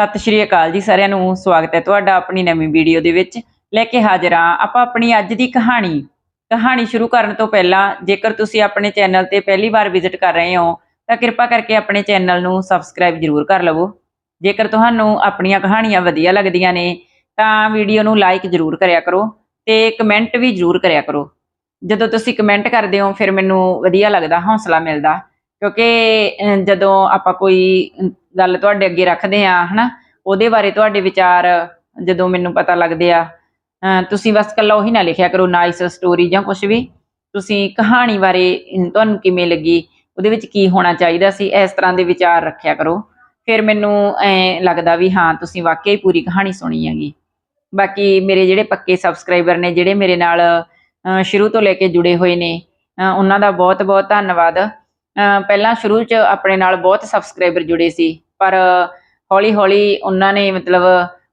ਸਤਿ ਸ਼੍ਰੀ ਅਕਾਲ ਜੀ ਸਾਰਿਆਂ ਨੂੰ, ਸਵਾਗਤ ਹੈ ਤੁਹਾਡਾ ਆਪਣੀ ਨਵੀਂ ਵੀਡੀਓ ਦੇ ਵਿੱਚ। ਲੈ ਕੇ ਹਾਜ਼ਰ ਹਾਂ ਆਪਾਂ ਆਪਣੀ ਅੱਜ ਦੀ ਕਹਾਣੀ। ਕਹਾਣੀ ਸ਼ੁਰੂ ਕਰਨ ਤੋਂ ਪਹਿਲਾਂ ਜੇਕਰ ਤੁਸੀਂ ਆਪਣੇ ਚੈਨਲ ਤੇ ਪਹਿਲੀ ਵਾਰ ਵਿਜ਼ਿਟ ਕਰ ਰਹੇ ਹੋ, ਤਾਂ ਕਿਰਪਾ ਕਰਕੇ ਆਪਣੇ ਚੈਨਲ ਨੂੰ ਸਬਸਕ੍ਰਾਈਬ ਜ਼ਰੂਰ ਕਰ ਲਵੋ। ਜੇਕਰ ਤੁਹਾਨੂੰ ਆਪਣੀਆਂ ਕਹਾਣੀਆਂ ਵਧੀਆ ਲੱਗਦੀਆਂ ਨੇ, ਤਾਂ ਵੀਡੀਓ ਨੂੰ ਲਾਈਕ ਜ਼ਰੂਰ ਕਰਿਆ ਕਰੋ ਤੇ ਕਮੈਂਟ ਵੀ ਜ਼ਰੂਰ ਕਰਿਆ ਕਰੋ। ਜਦੋਂ ਤੁਸੀਂ ਕਮੈਂਟ ਕਰਦੇ ਹੋ, ਫਿਰ ਮੈਨੂੰ ਵਧੀਆ ਲੱਗਦਾ, ਹੌਸਲਾ ਮਿਲਦਾ। ਕਿਉਂਕਿ ਜਦੋਂ ਆਪਾਂ ਕੋਈ ਗੱਲ ਤੁਹਾਡੇ ਅੱਗੇ ਰੱਖਦੇ ਆ, ਹਨਾ? ਉਹਦੇ ਬਾਰੇ ਤੁਹਾਡੇ ਵਿਚਾਰ ਜਦੋਂ ਮੈਨੂੰ ਪਤਾ ਲੱਗਦੇ ਆ। ਤੁਸੀਂ ਬਸ ਕੱਲਾ ਉਹੀ ਨਾ ਲਿਖਿਆ ਕਰੋ ਨਾਈਸ ਸਟੋਰੀ ਜਾਂ ਕੁਝ ਵੀ। ਤੁਸੀਂ ਕਹਾਣੀ ਬਾਰੇ ਤੁਹਾਨੂੰ ਕਿਵੇਂ ਲੱਗੀ? ਉਹਦੇ ਵਿੱਚ ਕੀ ਹੋਣਾ ਚਾਹੀਦਾ ਸੀ? ਇਸ ਤਰ੍ਹਾਂ ਦੇ ਵਿਚਾਰ ਰੱਖਿਆ ਕਰੋ। ਫਿਰ ਮੈਨੂੰ ਐ ਲੱਗਦਾ ਵੀ ਹਾਂ, ਤੁਸੀਂ ਵਾਕਿਆ ਹੀ ਪੂਰੀ ਕਹਾਣੀ ਸੁਣੀ ਹੈਗੀ। ਬਾਕੀ ਮੇਰੇ ਜਿਹੜੇ ਪੱਕੇ ਸਬਸਕ੍ਰਾਈਬਰ ਨੇ, ਜਿਹੜੇ ਮੇਰੇ ਨਾਲ ਸ਼ੁਰੂ ਤੋਂ ਲੈ ਕੇ ਜੁੜੇ ਹੋਏ ਨੇ ਉਹਨਾਂ ਦਾ ਬਹੁਤ ਬਹੁਤ ਧੰਨਵਾਦ। ਪਹਿਲਾਂ ਸ਼ੁਰੂ 'ਚ ਆਪਣੇ ਨਾਲ ਬਹੁਤ ਸਬਸਕ੍ਰਾਈਬਰ ਜੁੜੇ ਸੀ, ਪਰ ਹੌਲੀ ਹੌਲੀ ਉਹਨਾਂ ਨੇ ਮਤਲਬ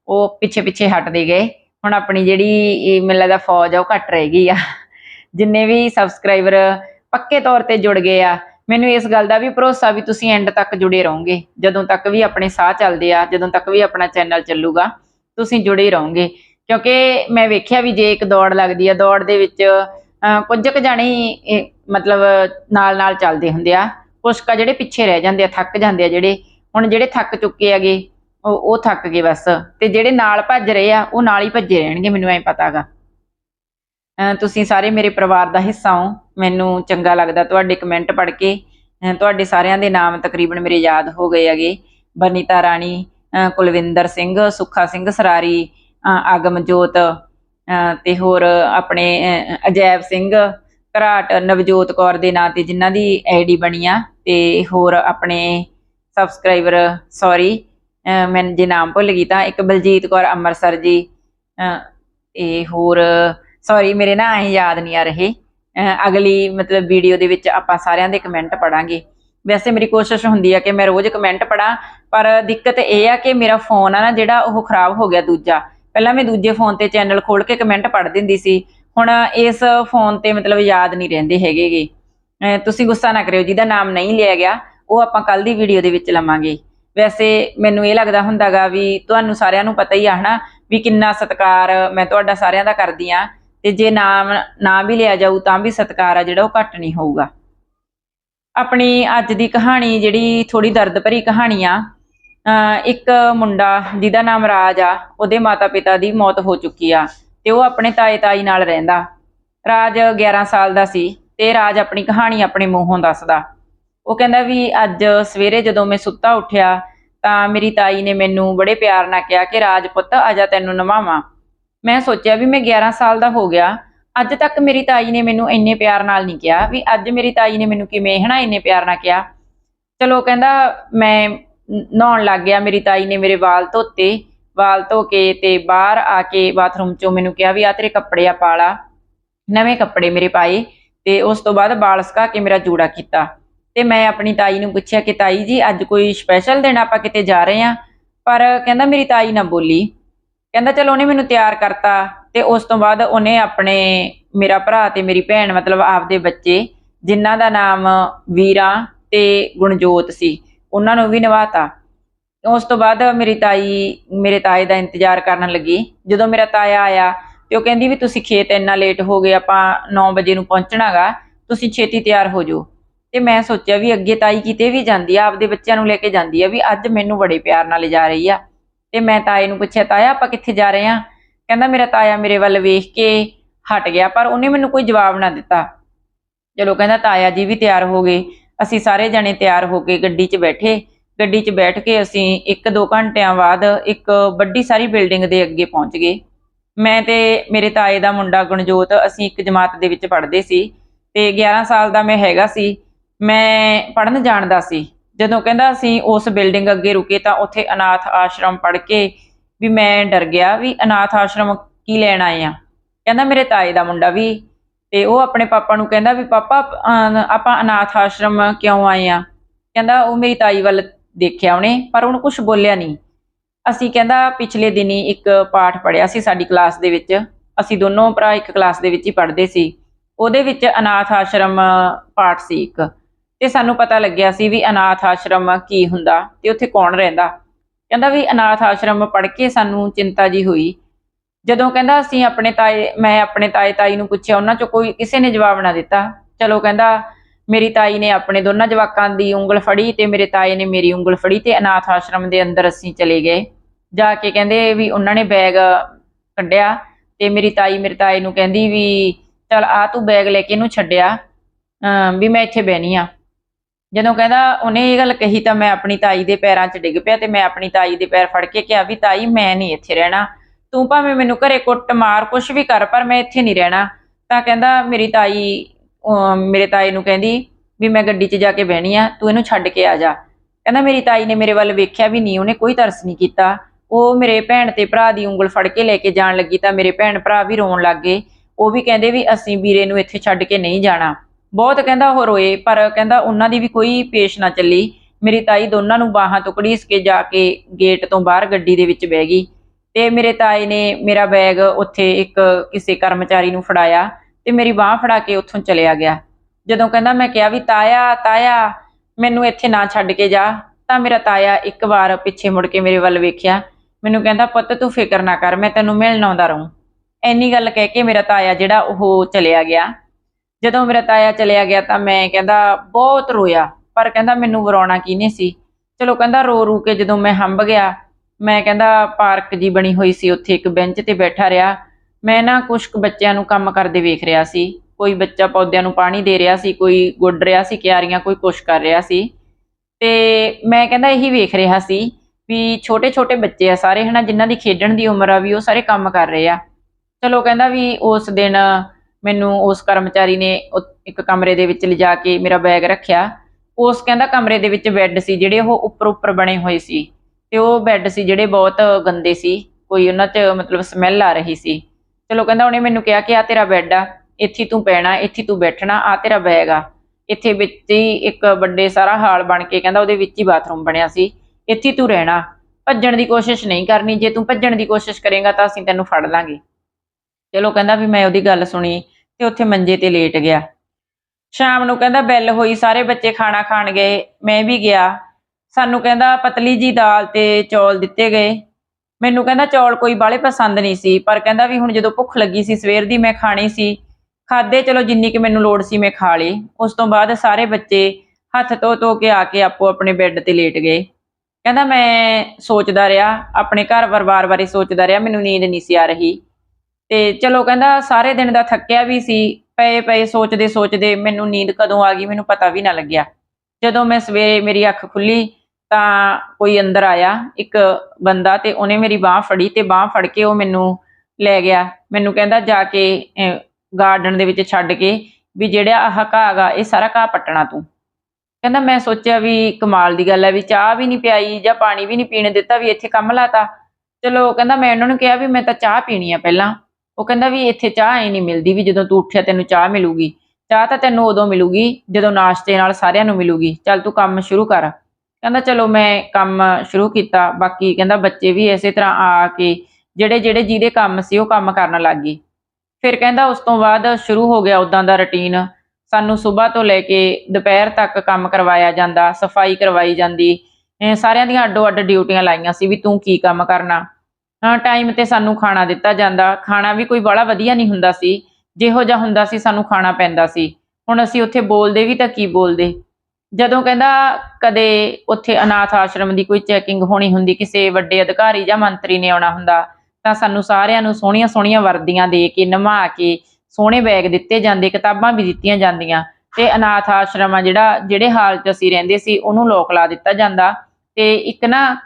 ਉਹ ਪਿੱਛੇ ਪਿੱਛੇ ਹਟਦੇ ਗਏ। ਹੁਣ ਆਪਣੀ ਜਿਹੜੀ ਮੈਨੂੰ ਲੱਗਦਾ ਫੌਜ ਆ, ਉਹ ਘਟ ਰਹਿ ਆ। ਜਿੰਨੇ ਵੀ ਸਬਸਕ੍ਰਾਈਬਰ ਪੱਕੇ ਤੌਰ ਤੇ ਜੁੜ ਗਏ ਆ, ਮੈਨੂੰ ਇਸ ਗੱਲ ਦਾ ਵੀ ਭਰੋਸਾ ਵੀ ਤੁਸੀਂ ਐਂਡ ਤੱਕ ਜੁੜੇ ਰਹੋਗੇ। ਜਦੋਂ ਤੱਕ ਵੀ ਆਪਣੇ ਸਾਹ ਚੱਲਦੇ ਆ, ਜਦੋਂ ਤੱਕ ਵੀ ਆਪਣਾ ਚੈਨਲ ਚੱਲੂਗਾ, ਤੁਸੀਂ ਜੁੜੇ ਰਹੋਗੇ। ਕਿਉਂਕਿ ਮੈਂ ਵੇਖਿਆ ਵੀ ਜੇ ਇੱਕ ਦੌੜ ਲੱਗਦੀ ਆ, ਦੌੜ ਦੇ ਵਿੱਚ ਕੁਝ ਕੁ ਜਾਣੇ ਮਤਲਬ ਨਾਲ ਨਾਲ ਚੱਲਦੇ ਹੁੰਦੇ ਆ। ਕੁਛ ਕੁ ਜਿਹੜੇ ਪਿੱਛੇ ਰਹਿ ਜਾਂਦੇ ਆ, ਥੱਕ ਜਾਂਦੇ ਆ ਜਿਹੜੇ। ਹੁਣ ਜਿਹੜੇ ਥੱਕ ਚੁੱਕੇ ਹੈਗੇ, ਉਹ ਉਹ ਥੱਕ ਗਏ ਬਸ। ਤੇ ਜਿਹੜੇ ਨਾਲ ਭੱਜ ਰਹੇ ਆ, ਉਹ ਨਾਲ ਹੀ ਭੱਜੇ ਰਹਿਣਗੇ, ਮੈਨੂੰ ਐਂ ਪਤਾਗਾ। ਤੁਸੀਂ ਸਾਰੇ ਮੇਰੇ ਪਰਿਵਾਰ ਦਾ ਹਿੱਸਾ ਹੋ। ਮੈਨੂੰ ਚੰਗਾ ਲੱਗਦਾ ਤੁਹਾਡੇ ਕਮੈਂਟ ਪੜ੍ਹ ਕੇ। ਅਹ ਤੁਹਾਡੇ ਸਾਰਿਆਂ ਦੇ ਨਾਮ ਤਕਰੀਬਨ ਮੇਰੇ ਯਾਦ ਹੋ ਗਏ ਹੈਗੇ। ਬਨੀਤਾ ਰਾਣੀ ਕੁਲਵਿੰਦਰ ਸਿੰਘ, ਸੁੱਖਾ ਸਿੰਘ ਸਰਾਰੀ, ਅਹ ਆਗਮਜੋਤ ਅਹ ਤੇ ਹੋਰ ਆਪਣੇ ਅਜੈਬ ਸਿੰਘ, ਘਰਾਟ, ਨਵਜੋਤ ਕੌਰ ਦੇ ਨਾਂ ਤੇ ਜਿਨ੍ਹਾਂ ਦੀ ਆਈਡੀ ਬਣੀ ਆ, ਤੇ ਹੋਰ ਆਪਣੇ ਸਬਸਕ੍ਰਾਈਬਰ ਸੌਰੀ ਮੈਂ ਜੇ ਨਾਮ ਭੁੱਲ ਗਈ ਤਾਂ ਇੱਕ ਬਲਜੀਤ ਕੌਰ ਅੰਮ੍ਰਿਤਸਰ ਜੀ ਤੇ ਹੋਰ ਸੌਰੀ ਮੇਰੇ ਨਾ ਐ ਯਾਦ ਨਹੀਂ ਆ ਰਹੇ। ਅਗਲੀ ਮਤਲਬ ਵੀਡੀਓ ਦੇ ਵਿੱਚ ਆਪਾਂ ਸਾਰਿਆਂ ਦੇ ਕਮੈਂਟ ਪੜਾਂਗੇ ਵੈਸੇ ਮੇਰੀ ਕੋਸ਼ਿਸ਼ ਹੁੰਦੀ ਆ ਕਿ ਮੈਂ ਰੋਜ਼ ਕਮੈਂਟ ਪੜਾਂ ਪਰ ਦਿੱਕਤ ਇਹ ਆ ਕਿ ਮੇਰਾ ਫੋਨ ਆ ਨਾ ਜਿਹੜਾ ਉਹ ਖਰਾਬ ਹੋ ਗਿਆ ਦੂਜਾ। ਪਹਿਲਾਂ ਮੈਂ ਦੂਜੇ ਫੋਨ ਤੇ ਚੈਨਲ ਖੋਲ ਕੇ ਕਮੈਂਟ ਪੜ੍ਹ ਦਿੰਦੀ ਸੀ। ਹੁਣ ਇਸ ਫੋਨ ਤੇ ਮਤਲਬ ਯਾਦ ਨਹੀਂ ਰਹਿੰਦੇ ਹੈਗੇਗੇ ਤੁਸੀਂ ਗੁੱਸਾ ਨਾ ਕਰਿਓ, ਜਿਹਦਾ ਨਾਮ ਨਹੀਂ ਲਿਆ ਗਿਆ, ਉਹ ਆਪਾਂ ਕੱਲ ਦੀ ਵੀਡੀਓ ਦੇ ਵਿੱਚ ਲਵਾਂਗੇ। ਵੈਸੇ ਮੈਨੂੰ ਇਹ ਲੱਗਦਾ ਹੁੰਦਾਗਾ ਵੀ ਤੁਹਾਨੂੰ ਸਾਰਿਆਂ ਨੂੰ ਪਤਾ ਹੀ ਆ, ਹਨਾ, ਵੀ ਕਿੰਨਾ ਸਤਿਕਾਰ ਮੈਂ ਤੁਹਾਡਾ ਸਾਰਿਆਂ ਦਾ ਕਰਦੀ ਆ। ਤੇ ਜੇ ਨਾਮ ਨਾ ਵੀ ਲਿਆ ਜਾਊ, ਤਾਂ ਵੀ ਸਤਿਕਾਰ ਆ ਜਿਹੜਾ ਉਹ ਘੱਟ ਨਹੀਂ ਹੋਊਗਾ। ਆਪਣੀ ਅੱਜ ਦੀ ਕਹਾਣੀ ਜਿਹੜੀ ਥੋੜੀ ਦਰਦ ਭਰੀ ਕਹਾਣੀ ਆ ਇੱਕ ਮੁੰਡਾ ਜਿਹਦਾ ਨਾਮ ਰਾਜ ਆ, ਉਹਦੇ ਮਾਤਾ-ਪਿਤਾ ਦੀ ਮੌਤ ਹੋ ਚੁੱਕੀ ਆ ਤੇ ਉਹ ਆਪਣੇ ਤਾਏ-ਤਾਈ ਨਾਲ ਰਹਿੰਦਾ। ਰਾਜ 11 ਸਾਲ ਦਾ ਸੀ ਤੇ ਰਾਜ ਆਪਣੀ ਕਹਾਣੀ ਆਪਣੇ ਮੂੰਹੋਂ ਦੱਸਦਾ। ਉਹ ਕਹਿੰਦਾ ਵੀ ਅੱਜ ਸਵੇਰੇ ਜਦੋਂ ਮੈਂ ਸੁੱਤਾ ਉੱਠਿਆ ਤਾਂ ਮੇਰੀ ਤਾਈ ਨੇ ਮੈਨੂੰ ਬੜੇ ਪਿਆਰ ਨਾਲ ਕਿਹਾ ਕਿ ਰਾਜ ਪੁੱਤ ਆਜਾ ਤੈਨੂੰ ਨਵਾਵਾਂ। ਮੈਂ ਸੋਚਿਆ ਵੀ ਮੈਂ 11 ਸਾਲ ਦਾ ਹੋ ਗਿਆ। ਅੱਜ ਤੱਕ ਮੇਰੀ ਤਾਈ ਨੇ ਮੈਨੂੰ ਇੰਨੇ ਪਿਆਰ ਨਾਲ ਨਹੀਂ ਕਿਹਾ ਵੀ ਅੱਜ ਮੇਰੀ ਤਾਈ ਨੇ ਮੈਨੂੰ ਕਿਵੇਂ ਹਨਾ ਇੰਨੇ ਪਿਆਰ ਨਾਲ ਕਿਹਾ। ਚਲੋ ਕਹਿੰਦਾ ਮੈਂ ਨਹਾਉਣ ਲੱਗ ਗਿਆ। ਮੇਰੀ ਤਾਈ ਨੇ ਮੇਰੇ ਵਾਲ ਧੋਤੇ। ਵਾਲ ਧੋ ਕੇ ਤੇ ਬਾਹਰ ਆ ਕੇ ਬਾਥਰੂਮ ਚੋਂ ਮੈਨੂੰ ਕਿਹਾ ਵੀ ਆ ਤੇਰੇ ਕੱਪੜੇ ਆ ਪਾਲਾ। ਨਵੇਂ ਕੱਪੜੇ ਮੇਰੇ ਪਾਏ ਤੇ ਉਸ ਤੋਂ ਬਾਅਦ ਵਾਲ ਸੁਕਾ ਕੇ ਮੇਰਾ ਜੂੜਾ ਕੀਤਾ। ਤੇ ਮੈਂ ਆਪਣੀ ਤਾਈ ਨੂੰ ਪੁੱਛਿਆ ਕਿ ਤਾਈ ਜੀ, ਅੱਜ ਕੋਈ ਸਪੈਸ਼ਲ ਦਿਨ ਆਪਾਂ ਕਿਤੇ ਜਾ ਰਹੇ ਆ ਪਰ ਕਹਿੰਦਾ ਮੇਰੀ ਤਾਈ ਨਾ ਬੋਲੀ। ਕਹਿੰਦਾ ਚਲ ਉਹਨੇ ਮੈਨੂੰ ਤਿਆਰ ਕਰਤਾ ਤੇ ਉਸ ਤੋਂ ਬਾਅਦ ਉਹਨੇ ਆਪਣੇ ਮੇਰਾ ਭਰਾ ਤੇ ਮੇਰੀ ਭੈਣ ਮਤਲਬ ਆਪਦੇ ਬੱਚੇ ਜਿਨ੍ਹਾਂ ਦਾ ਨਾਮ ਵੀਰਾ ਤੇ ਗੁਣਜੋਤ ਸੀ। ਉਹਨਾਂ ਨੂੰ ਵੀ ਨਿਭਾਤਾ ਉਸ ਤੋਂ ਬਾਅਦ ਮੇਰੀ ਤਾਈ, ਮੇਰੇ ਤਾਏ ਦਾ ਇੰਤਜ਼ਾਰ ਕਰਨ ਲੱਗੀ। ਜਦੋਂ ਮੇਰਾ ਤਾਇਆ ਆਇਆ ਤੇ ਉਹ ਕਹਿੰਦੀ ਵੀ ਤੁਸੀਂ ਖੇਤ ਇੰਨਾ ਲੇਟ ਹੋ ਗਏ, ਆਪਾਂ 9 ਵਜੇ ਨੂੰ ਪਹੁੰਚਣਾਗਾ, ਤੁਸੀਂ ਛੇਤੀ ਤਿਆਰ ਹੋ ਜਾਓ। ਤੇ ਮੈਂ ਸੋਚਿਆ ਵੀ ਅੱਗੇ ਤਾਈ ਕਿਤੇ ਵੀ ਜਾਂਦੀ ਆ, ਆਪਦੇ ਬੱਚਿਆਂ ਨੂੰ ਲੈ ਕੇ ਜਾਂਦੀ ਆ ਵੀ ਅੱਜ ਮੈਨੂੰ ਬੜੇ ਪਿਆਰ ਨਾਲ ਲਿਜਾ ਰਹੀ ਆ। ਤੇ ਮੈਂ ਤਾਏ ਨੂੰ ਪੁੱਛਿਆ, ਤਾਇਆ, ਆਪਾਂ ਕਿੱਥੇ ਜਾ ਰਹੇ ਆ? ਕਹਿੰਦਾ ਮੇਰਾ ਤਾਇਆ ਮੇਰੇ ਵੱਲ ਵੇਖ ਕੇ ਹਟ ਗਿਆ, ਪਰ ਉਹਨੇ ਮੈਨੂੰ ਕੋਈ ਜਵਾਬ ਨਾ ਦਿੱਤਾ। ਚਲੋ ਕਹਿੰਦਾ ਤਾਇਆ ਜੀ ਵੀ ਤਿਆਰ ਹੋ ਗਏ। ਅਸੀਂ ਸਾਰੇ ਜਣੇ ਤਿਆਰ ਹੋ ਕੇ ਗੱਡੀ 'ਚ ਬੈਠੇ। ਗੱਡੀ 'ਚ ਬੈਠ ਕੇ ਅਸੀਂ 1-2 ਘੰਟਿਆਂ ਬਾਅਦ ਇੱਕ ਵੱਡੀ ਸਾਰੀ ਬਿਲਡਿੰਗ ਦੇ ਅੱਗੇ ਪਹੁੰਚ ਗਏ। ਮੈਂ ਤੇ ਮੇਰੇ ਤਾਏ ਦਾ ਮੁੰਡਾ ਗੁਣਜੋਤ ਅਸੀਂ ਇੱਕ ਜਮਾਤ ਦੇ ਵਿੱਚ ਪੜ੍ਹਦੇ ਸੀ ਤੇ 11 ਸਾਲ ਦਾ ਮੈਂ ਹੈਗਾ ਸੀ। ਮੈਂ ਪੜਨ ਜਾਣਦਾ ਸੀ। ਜਦੋਂ ਕਹਿੰਦਾ ਅਸੀਂ ਉਸ ਬਿਲਡਿੰਗ ਅੱਗੇ ਰੁਕੇ ਤਾਂ ਉੱਥੇ ਅਨਾਥ ਆਸ਼ਰਮ ਪੜ੍ਹ ਕੇ ਵੀ ਮੈਂ ਡਰ ਗਿਆ ਵੀ ਅਨਾਥ ਆਸ਼ਰਮ ਕੀ ਲੈਣ ਆਏ ਆ। ਕਹਿੰਦਾ ਮੇਰੇ ਤਾਏ ਦਾ ਮੁੰਡਾ ਵੀ ਤੇ ਉਹ ਆਪਣੇ ਪਾਪਾ ਨੂੰ ਕਹਿੰਦਾ ਵੀ ਪਾਪਾ ਆਪਾਂ ਅਨਾਥ ਆਸ਼ਰਮ ਕਿਉਂ ਆਏ ਆ? ਕਹਿੰਦਾ ਉਹ ਮੇਰੀ ਤਾਈ ਵੱਲ ਦੇਖਿਆ ਉਹਨੇ, ਪਰ ਉਹਨੂੰ ਕੁਝ ਬੋਲਿਆ ਨਹੀਂ। ਅਸੀਂ ਕਹਿੰਦਾ ਪਿਛਲੇ ਦਿਨੀ ਇੱਕ ਪਾਠ ਪੜਿਆ ਸੀ ਸਾਡੀ ਕਲਾਸ ਦੇ ਵਿੱਚ। ਅਸੀਂ ਦੋਨੋਂ ਭਰਾ ਇੱਕ ਕਲਾਸ ਦੇ ਵਿੱਚ ਹੀ ਪੜ੍ਹਦੇ ਸੀ। ਉਹਦੇ ਵਿੱਚ ਅਨਾਥ ਆਸ਼ਰਮ ਪਾਠ ਸੀ ਇੱਕ। ਤੇ ਸਾਨੂੰ ਪਤਾ ਲੱਗਿਆ ਸੀ ਵੀ ਅਨਾਥ ਆਸ਼ਰਮ ਕੀ ਹੁੰਦਾ ਤੇ ਉੱਥੇ ਕੌਣ ਰਹਿੰਦਾ। ਕਹਿੰਦਾ ਵੀ ਅਨਾਥ ਆਸ਼ਰਮ ਪੜ੍ਹ ਕੇ ਸਾਨੂੰ ਚਿੰਤਾ ਜੀ ਹੋਈ। ਜਦੋਂ ਕਹਿੰਦਾ ਅਸੀਂ ਆਪਣੇ ਤਾਏ, ਮੈਂ ਆਪਣੇ ਤਾਏ ਤਾਈ ਨੂੰ ਪੁੱਛਿਆ, ਉਹਨਾਂ ਚੋਂ ਕੋਈ ਕਿਸੇ ਨੇ ਜਵਾਬ ਨਾ ਦਿੱਤਾ। ਚਲੋ ਕਹਿੰਦਾ, ਮੇਰੀ ਤਾਈ ਨੇ ਆਪਣੇ ਦੋਨਾਂ ਜਵਾਕਾਂ ਦੀ ਉਂਗਲ ਫੜੀ ਤੇ ਮੇਰੇ ਤਾਏ ਨੇ ਮੇਰੀ ਉਂਗਲ ਫੜੀ ਤੇ ਅਨਾਥ ਆਸ਼ਰਮ ਦੇ ਅੰਦਰ ਅਸੀਂ ਚਲੇ ਗਏ। ਜਾ ਕੇ ਕਹਿੰਦੇ ਵੀ ਉਹਨਾਂ ਨੇ ਬੈਗ ਕੱਢਿਆ ਤੇ ਮੇਰੀ ਤਾਈ ਮੇਰੇ ਤਾਏ ਨੂੰ ਕਹਿੰਦੀ ਵੀ, ਚਲ ਆ ਤੂੰ ਬੈਗ ਲੈ ਕੇ ਇਹਨੂੰ ਛੱਡਿਆ ਅਮ ਵੀ ਮੈਂ ਇੱਥੇ ਬਹਿਣੀ ਆ। ਜਦੋਂ ਕਹਿੰਦਾ ਉਹਨੇ ਇਹ ਗੱਲ ਕਹੀ ਤਾਂ ਮੈਂ ਆਪਣੀ ਤਾਈ ਦੇ ਪੈਰਾਂ 'ਚ ਡਿੱਗ ਪਿਆ ਤੇ ਮੈਂ ਆਪਣੀ ਤਾਈ ਦੇ ਪੈਰ ਫੜ ਕੇ ਕਿਹਾ ਵੀ ਤਾਈ ਮੈਂ ਨਹੀਂ ਇੱਥੇ ਰਹਿਣਾ। ਤੂੰ ਭਾਵੇਂ ਮੈਨੂੰ ਘਰੇ ਕੁੱਟ ਮਾਰ, ਕੁਛ ਵੀ ਕਰ, ਪਰ ਮੈਂ ਇੱਥੇ ਨਹੀਂ ਰਹਿਣਾ। ਤਾਂ ਕਹਿੰਦਾ, ਮੇਰੀ ਤਾਈ ਅਮ ਮੇਰੇ ਤਾਏ ਨੂੰ ਕਹਿੰਦੀ ਵੀ ਮੈਂ ਗੱਡੀ 'ਚ ਜਾ ਕੇ ਬਹਿਣੀ ਆ, ਤੂੰ ਇਹਨੂੰ ਛੱਡ ਕੇ ਆ ਜਾ। ਕਹਿੰਦਾ, ਮੇਰੀ ਤਾਈ ਨੇ ਮੇਰੇ ਵੱਲ ਵੇਖਿਆ ਵੀ ਨਹੀਂ, ਉਹਨੇ ਕੋਈ ਤਰਸ ਨਹੀਂ ਕੀਤਾ। ਉਹ ਮੇਰੇ ਭੈਣ ਤੇ ਭਰਾ ਦੀ ਉਂਗਲ ਫੜ ਕੇ ਲੈ ਕੇ ਜਾਣ ਲੱਗੀ, ਤਾਂ ਮੇਰੇ ਭੈਣ ਭਰਾ ਵੀ ਰੋਣ ਲੱਗ ਗਏ। ਉਹ ਵੀ ਕਹਿੰਦੇ ਵੀ ਅਸੀਂ ਵੀਰੇ ਨੂੰ ਇੱਥੇ ਛੱਡ ਕੇ ਨਹੀਂ ਜਾਣਾ। ਬਹੁਤ ਕਹਿੰਦਾ ਉਹ ਰੋਏ, ਪਰ ਕਹਿੰਦਾ ਉਹਨਾਂ ਦੀ ਵੀ ਕੋਈ ਪੇਸ਼ ਨਾ ਚੱਲੀ। ਮੇਰੀ ਤਾਈ ਦੋਨਾਂ ਨੂੰ ਬਾਹਾਂ ਤੋਂ ਘੜੀਸ ਕੇ ਜਾ ਕੇ ਗੇਟ ਤੋਂ ਬਾਹਰ ਗੱਡੀ ਦੇ ਵਿੱਚ ਬਹਿ ਗਈ। ਤੇ ਮੇਰੇ ਤਾਏ ਨੇ ਮੇਰਾ ਬੈਗ ਉੱਥੇ ਇੱਕ ਕਿਸੇ ਕਰਮਚਾਰੀ ਨੂੰ ਫੜਾਇਆ ਤੇ ਮੇਰੀ ਬਾਹ ਫੜਾ ਕੇ ਉੱਥੋਂ ਚਲਿਆ ਗਿਆ। ਜਦੋਂ ਕਹਿੰਦਾ ਮੈਂ ਕਿਹਾ ਵੀ ਤਾਇਆ ਤਾਇਆ, ਮੈਨੂੰ ਇੱਥੇ ਨਾ ਛੱਡ ਕੇ ਜਾ। ਤਾਂ ਮੇਰਾ ਤਾਇਆ ਇੱਕ ਵਾਰ ਪਿੱਛੇ ਮੁੜ ਕੇ ਮੇਰੇ ਵੱਲ ਵੇਖਿਆ। ਮੈਨੂੰ ਕਹਿੰਦਾ, ਪੁੱਤ, ਤੂੰ ਫਿਕਰ ਨਾ ਕਰ, ਮੈਂ ਤੈਨੂੰ ਮਿਲਣ ਆਉਂਦਾ ਰਹੂੰ। ਐਨੀ ਗੱਲ ਕਹਿ ਕੇ ਮੇਰਾ ਤਾਇਆ ਜਿਹੜਾ ਉਹ ਚਲਿਆ ਗਿਆ। ਜਦੋਂ ਮੇਰਾ ਤਾਇਆ ਚਲਿਆ ਗਿਆ ਤਾਂ ਮੈਂ ਕਹਿੰਦਾ, ਬਹੁਤ ਰੋਇਆ। ਪਰ ਕਹਿੰਦਾ, ਮੈਨੂੰ ਵਰਾਉਣਾ ਕਿਹਨੇ ਸੀ? ਚਲੋ ਕਹਿੰਦਾ ਰੋ ਰੂ ਕੇ ਜਦੋਂ ਮੈਂ ਹੰਬ ਗਿਆ ਮੈਂ ਕਹਿੰਦਾ ਪਾਰਕ ਜੀ ਬਣੀ ਹੋਈ ਸੀ, ਉੱਥੇ ਇੱਕ ਬੈਂਚ ਤੇ ਬੈਠਾ ਰਿਹਾ। ਮੈਂ ਨਾ ਕੁਛ ਕੁ ਬੱਚਿਆਂ ਨੂੰ ਕੰਮ ਕਰਦੇ ਵੇਖ ਰਿਹਾ ਸੀ। ਕੋਈ ਬੱਚਾ ਪੌਦਿਆਂ ਨੂੰ ਪਾਣੀ ਦੇ ਰਿਹਾ ਸੀ, ਕੋਈ ਗੁੱਡ ਰਿਹਾ ਸੀ, ਕਿਆਰੀਆਂ, ਕੋਈ ਕੁਛ ਕਰ ਰਿਹਾ ਸੀ। ਤੇ ਮੈਂ ਕਹਿੰਦਾ ਇਹੀ ਵੇਖ ਰਿਹਾ ਸੀ ਵੀ ਛੋਟੇ ਛੋਟੇ ਬੱਚੇ ਆ ਸਾਰੇ, ਹਨਾ, ਜਿਨ੍ਹਾਂ ਦੀ ਖੇਡਣ ਦੀ ਉਮਰ ਆ ਵੀ ਉਹ ਸਾਰੇ ਕੰਮ ਕਰ ਰਹੇ ਆ। ਚਲੋ ਕਹਿੰਦਾ ਵੀ ਉਸ ਦਿਨ ਮੈਨੂੰ ਉਸ ਕਰਮਚਾਰੀ ਨੇ ਇੱਕ ਕਮਰੇ ਦੇ ਵਿੱਚ ਲਿਜਾ ਕੇ ਮੇਰਾ ਬੈਗ ਰੱਖਿਆ। ਉਸ ਕਹਿੰਦਾ ਕਮਰੇ ਦੇ ਵਿੱਚ ਬੈੱਡ ਸੀ, ਜਿਹੜੇ ਉਹ ਉੱਪਰ ਉੱਪਰ ਬਣੇ ਹੋਏ ਸੀ। ਤੇ ਉਹ ਬੈੱਡ ਸੀ ਜਿਹੜੇ ਬਹੁਤ ਗੰਦੇ ਸੀ, ਕੋਈ ਉਹਨਾਂ 'ਚ ਮਤਲਬ ਸਮੈਲ ਆ ਰਹੀ ਸੀ। ਚਲੋ ਕਹਿੰਦਾ ਉਹਨੇ ਮੈਨੂੰ ਕਿਹਾ ਕਿ ਆ ਤੇਰਾ ਬੈੱਡ ਆ, ਇੱਥੇ ਤੂੰ ਪੈਣਾ ਇੱਥੇ ਤੂੰ ਬੈਠਣਾ ਆ ਤੇਰਾ ਬੈਗ ਆ। ਇੱਥੇ ਵਿੱਚ ਹੀ ਇੱਕ ਵੱਡੇ ਸਾਰਾ ਹਾਲ ਬਣ ਕੇ ਕਹਿੰਦਾ ਉਹਦੇ ਵਿੱਚ ਹੀ ਬਾਥਰੂਮ ਬਣਿਆ ਸੀ। ਇੱਥੇ ਤੂੰ ਰਹਿਣਾ, ਭੱਜਣ ਦੀ ਕੋਸ਼ਿਸ਼ ਨਹੀਂ ਕਰਨੀ, ਜੇ ਤੂੰ ਭੱਜਣ ਦੀ ਕੋਸ਼ਿਸ਼ ਕਰੇਗਾ ਤਾਂ ਅਸੀਂ ਤੈਨੂੰ ਫੜ ਲਾਂਗੇ। ਚਲੋ ਕਹਿੰਦਾ ਵੀ ਮੈਂ ਉਹਦੀ ਗੱਲ ਸੁਣੀ ਤੇ ਉੱਥੇ ਮੰਜੇ ਤੇ ਲੇਟ ਗਿਆ। ਸ਼ਾਮ ਨੂੰ ਕਹਿੰਦਾ ਬੈਲ ਹੋਈ, ਸਾਰੇ ਬੱਚੇ ਖਾਣਾ ਖਾਣ ਗਏ, ਮੈਂ ਵੀ ਗਿਆ। ਸਾਨੂੰ ਕਹਿੰਦਾ ਪਤਲੀ ਜੀ ਦਾਲ ਤੇ ਚੌਲ ਦਿੱਤੇ ਗਏ। ਮੈਨੂੰ ਕਹਿੰਦਾ ਚੌਲ ਕੋਈ ਬਾਲੇ ਪਸੰਦ ਨਹੀਂ ਸੀ, ਪਰ ਕਹਿੰਦਾ ਵੀ ਹੁਣ ਜਦੋਂ ਭੁੱਖ ਲੱਗੀ ਸੀ, ਸਵੇਰ ਦੀ ਮੈਂ ਖਾਣੀ ਸੀ। ਖਾਦੇ ਚਲੋ ਜਿੰਨੀ ਕਿ ਮੈਨੂੰ ਲੋੜ ਸੀ ਮੈਂ ਖਾ ਲਈ। ਉਸ ਤੋਂ ਬਾਅਦ ਸਾਰੇ ਬੱਚੇ ਹੱਥ ਧੋ ਧੋ ਕੇ ਆ ਕੇ ਆਪੋ ਆਪਣੇ ਬੈੱਡ ਤੇ ਲੇਟ ਗਏ। ਕਹਿੰਦਾ ਮੈਂ ਸੋਚਦਾ ਰਿਹਾ, ਆਪਣੇ ਘਰ ਪਰਿਵਾਰ ਬਾਰੇ ਸੋਚਦਾ ਰਿਹਾ, ਮੈਨੂੰ ਨੀਂਦ ਨਹੀਂ ਸੀ ਆ ਰਹੀ। ਤੇ ਚਲੋ ਕਹਿੰਦਾ ਸਾਰੇ ਦਿਨ ਦਾ ਥੱਕਿਆ ਵੀ ਸੀ, ਪਏ ਪਏ ਸੋਚਦੇ ਸੋਚਦੇ ਮੈਨੂੰ ਨੀਂਦ ਕਦੋਂ ਆ ਗਈ ਮੈਨੂੰ ਪਤਾ ਵੀ ਨਾ ਲੱਗਿਆ। ਜਦੋਂ ਮੈਂ ਸਵੇਰੇ ਮੇਰੀ ਅੱਖ ਖੁੱਲੀ ਤਾਂ ਕੋਈ ਅੰਦਰ ਆਇਆ ਇੱਕ ਬੰਦਾ ਤੇ ਉਹਨੇ ਮੇਰੀ ਬਾਹ ਫੜੀ ਤੇ ਬਾਹ ਫੜ ਕੇ ਉਹ ਮੈਨੂੰ ਲੈ ਗਿਆ। ਮੈਨੂੰ ਕਹਿੰਦਾ ਜਾ ਕੇ ਗਾਰਡਨ ਦੇ ਵਿੱਚ ਛੱਡ ਕੇ ਵੀ ਜਿਹੜਾ ਆਹ ਘਾਹ ਗਾ, ਇਹ ਸਾਰਾ ਘਾਹ ਪੱਟਣਾ ਤੂੰ। ਕਹਿੰਦਾ ਮੈਂ ਸੋਚਿਆ ਵੀ ਕਮਾਲ ਦੀ ਗੱਲ ਹੈ ਵੀ ਚਾਹ ਵੀ ਨਹੀਂ ਪਿਆਈ ਜਾਂ ਪਾਣੀ ਵੀ ਨਹੀਂ ਪੀਣ ਦਿੱਤਾ ਵੀ ਇੱਥੇ ਕੰਮ ਲਾਤਾ। ਚਲੋ ਕਹਿੰਦਾ ਮੈਂ ਉਹਨਾਂ ਨੂੰ ਕਿਹਾ ਵੀ ਮੈਂ ਤਾਂ ਚਾਹ ਪੀਣੀ ਆ ਪਹਿਲਾਂ। ਉਹ ਕਹਿੰਦਾ ਵੀ ਇੱਥੇ ਚਾਹ ਹੀ ਨਹੀਂ ਮਿਲਦੀ ਵੀ ਜਦੋਂ ਤੂੰ ਉੱਠਿਆ ਤੈਨੂੰ ਚਾਹ ਮਿਲੂਗੀ। ਚਾਹ ਤਾਂ ਤੈਨੂੰ ਉਦੋਂ ਮਿਲੂਗੀ ਜਦੋਂ ਨਾਸ਼ਤੇ ਨਾਲ ਸਾਰਿਆਂ ਨੂੰ ਮਿਲੂਗੀ। ਚੱਲ ਤੂੰ ਕੰਮ ਸ਼ੁਰੂ ਕਰ। ਕਹਿੰਦਾ ਚਲੋ ਮੈਂ ਕੰਮ ਸ਼ੁਰੂ ਕੀਤਾ, ਬਾਕੀ ਕਹਿੰਦਾ ਬੱਚੇ ਵੀ ਇਸੇ ਤਰ੍ਹਾਂ ਆ ਕੇ ਜਿਹੜੇ ਜਿਹੜੇ ਜਿਹਦੇ ਕੰਮ ਸੀ ਉਹ ਕੰਮ ਕਰਨ ਲੱਗ ਗਏ। ਫਿਰ ਕਹਿੰਦਾ ਉਸ ਤੋਂ ਬਾਅਦ ਸ਼ੁਰੂ ਹੋ ਗਿਆ ਉਦਾਂ ਦਾ ਰੁਟੀਨ। ਸਾਨੂੰ ਸਵੇਰ ਤੋਂ ਲੈ ਕੇ ਦੁਪਹਿਰ ਤੱਕ ਕੰਮ ਕਰਵਾਇਆ ਜਾਂਦਾ, ਸਫ਼ਾਈ ਕਰਵਾਈ ਜਾਂਦੀ। ਇਹ ਸਾਰਿਆਂ ਦੀਆਂ ਅੱਡੋ ਅੱਡ ਡਿਊਟੀਆਂ ਲਾਈਆਂ ਸੀ ਵੀ ਤੂੰ ਕੀ ਕੰਮ ਕਰਨਾ। ਹਾਂ, ਟਾਈਮ ਤੇ ਸਾਨੂੰ ਖਾਣਾ ਦਿੱਤਾ ਜਾਂਦਾ। ਖਾਣਾ ਵੀ ਕੋਈ ਬੜਾ ਵਧੀਆ ਨਹੀਂ ਹੁੰਦਾ ਸੀ। ਜਿਹੋ ਜਿਹਾ ਹੁੰਦਾ ਸੀ ਸਾਨੂੰ ਖਾਣਾ ਪੈਂਦਾ ਸੀ। ਹੁਣ ਅਸੀਂ ਉੱਥੇ ਬੋਲਦੇ ਵੀ ਤਾਂ ਕੀ ਬੋਲਦੇ। ਜਦੋਂ ਕਹਿੰਦਾ ਕਦੇ ਉੱਥੇ ਅਨਾਥ ਆਸ਼ਰਮ ਦੀ ਕੋਈ ਚੈਕਿੰਗ ਹੋਣੀ ਹੁੰਦੀ ਕਿਸੇ ਵੱਡੇ ਅਧਿਕਾਰੀ ਜਾਂ ਮੰਤਰੀ ਨੇ ਆਉਣਾ ਹੁੰਦਾ ਤਾਂ ਸਾਨੂੰ ਸਾਰਿਆਂ ਨੂੰ ਸੋਹਣੀਆਂ ਸੋਹਣੀਆਂ ਵਰਦੀਆਂ ਦੇ ਕੇ ਨਵਾ ਕੇ ਸੋਹਣੇ ਬੈਗ ਦਿੱਤੇ ਜਾਂਦੇ ਕਿਤਾਬਾਂ ਵੀ ਦਿੱਤੀਆਂ ਜਾਂਦੀਆਂ। ਤੇ ਅਨਾਥ ਆਸ਼ਰਮ ਆ ਜਿਹੜਾ ਜਿਹੜੇ ਹਾਲ 'ਚ ਅਸੀਂ ਰਹਿੰਦੇ ਸੀ ਉਹਨੂੰ ਲੋਕ ਲਾ ਦਿੱਤਾ ਜਾਂਦਾ। ਤੇ ਇੱਕ ਨਾ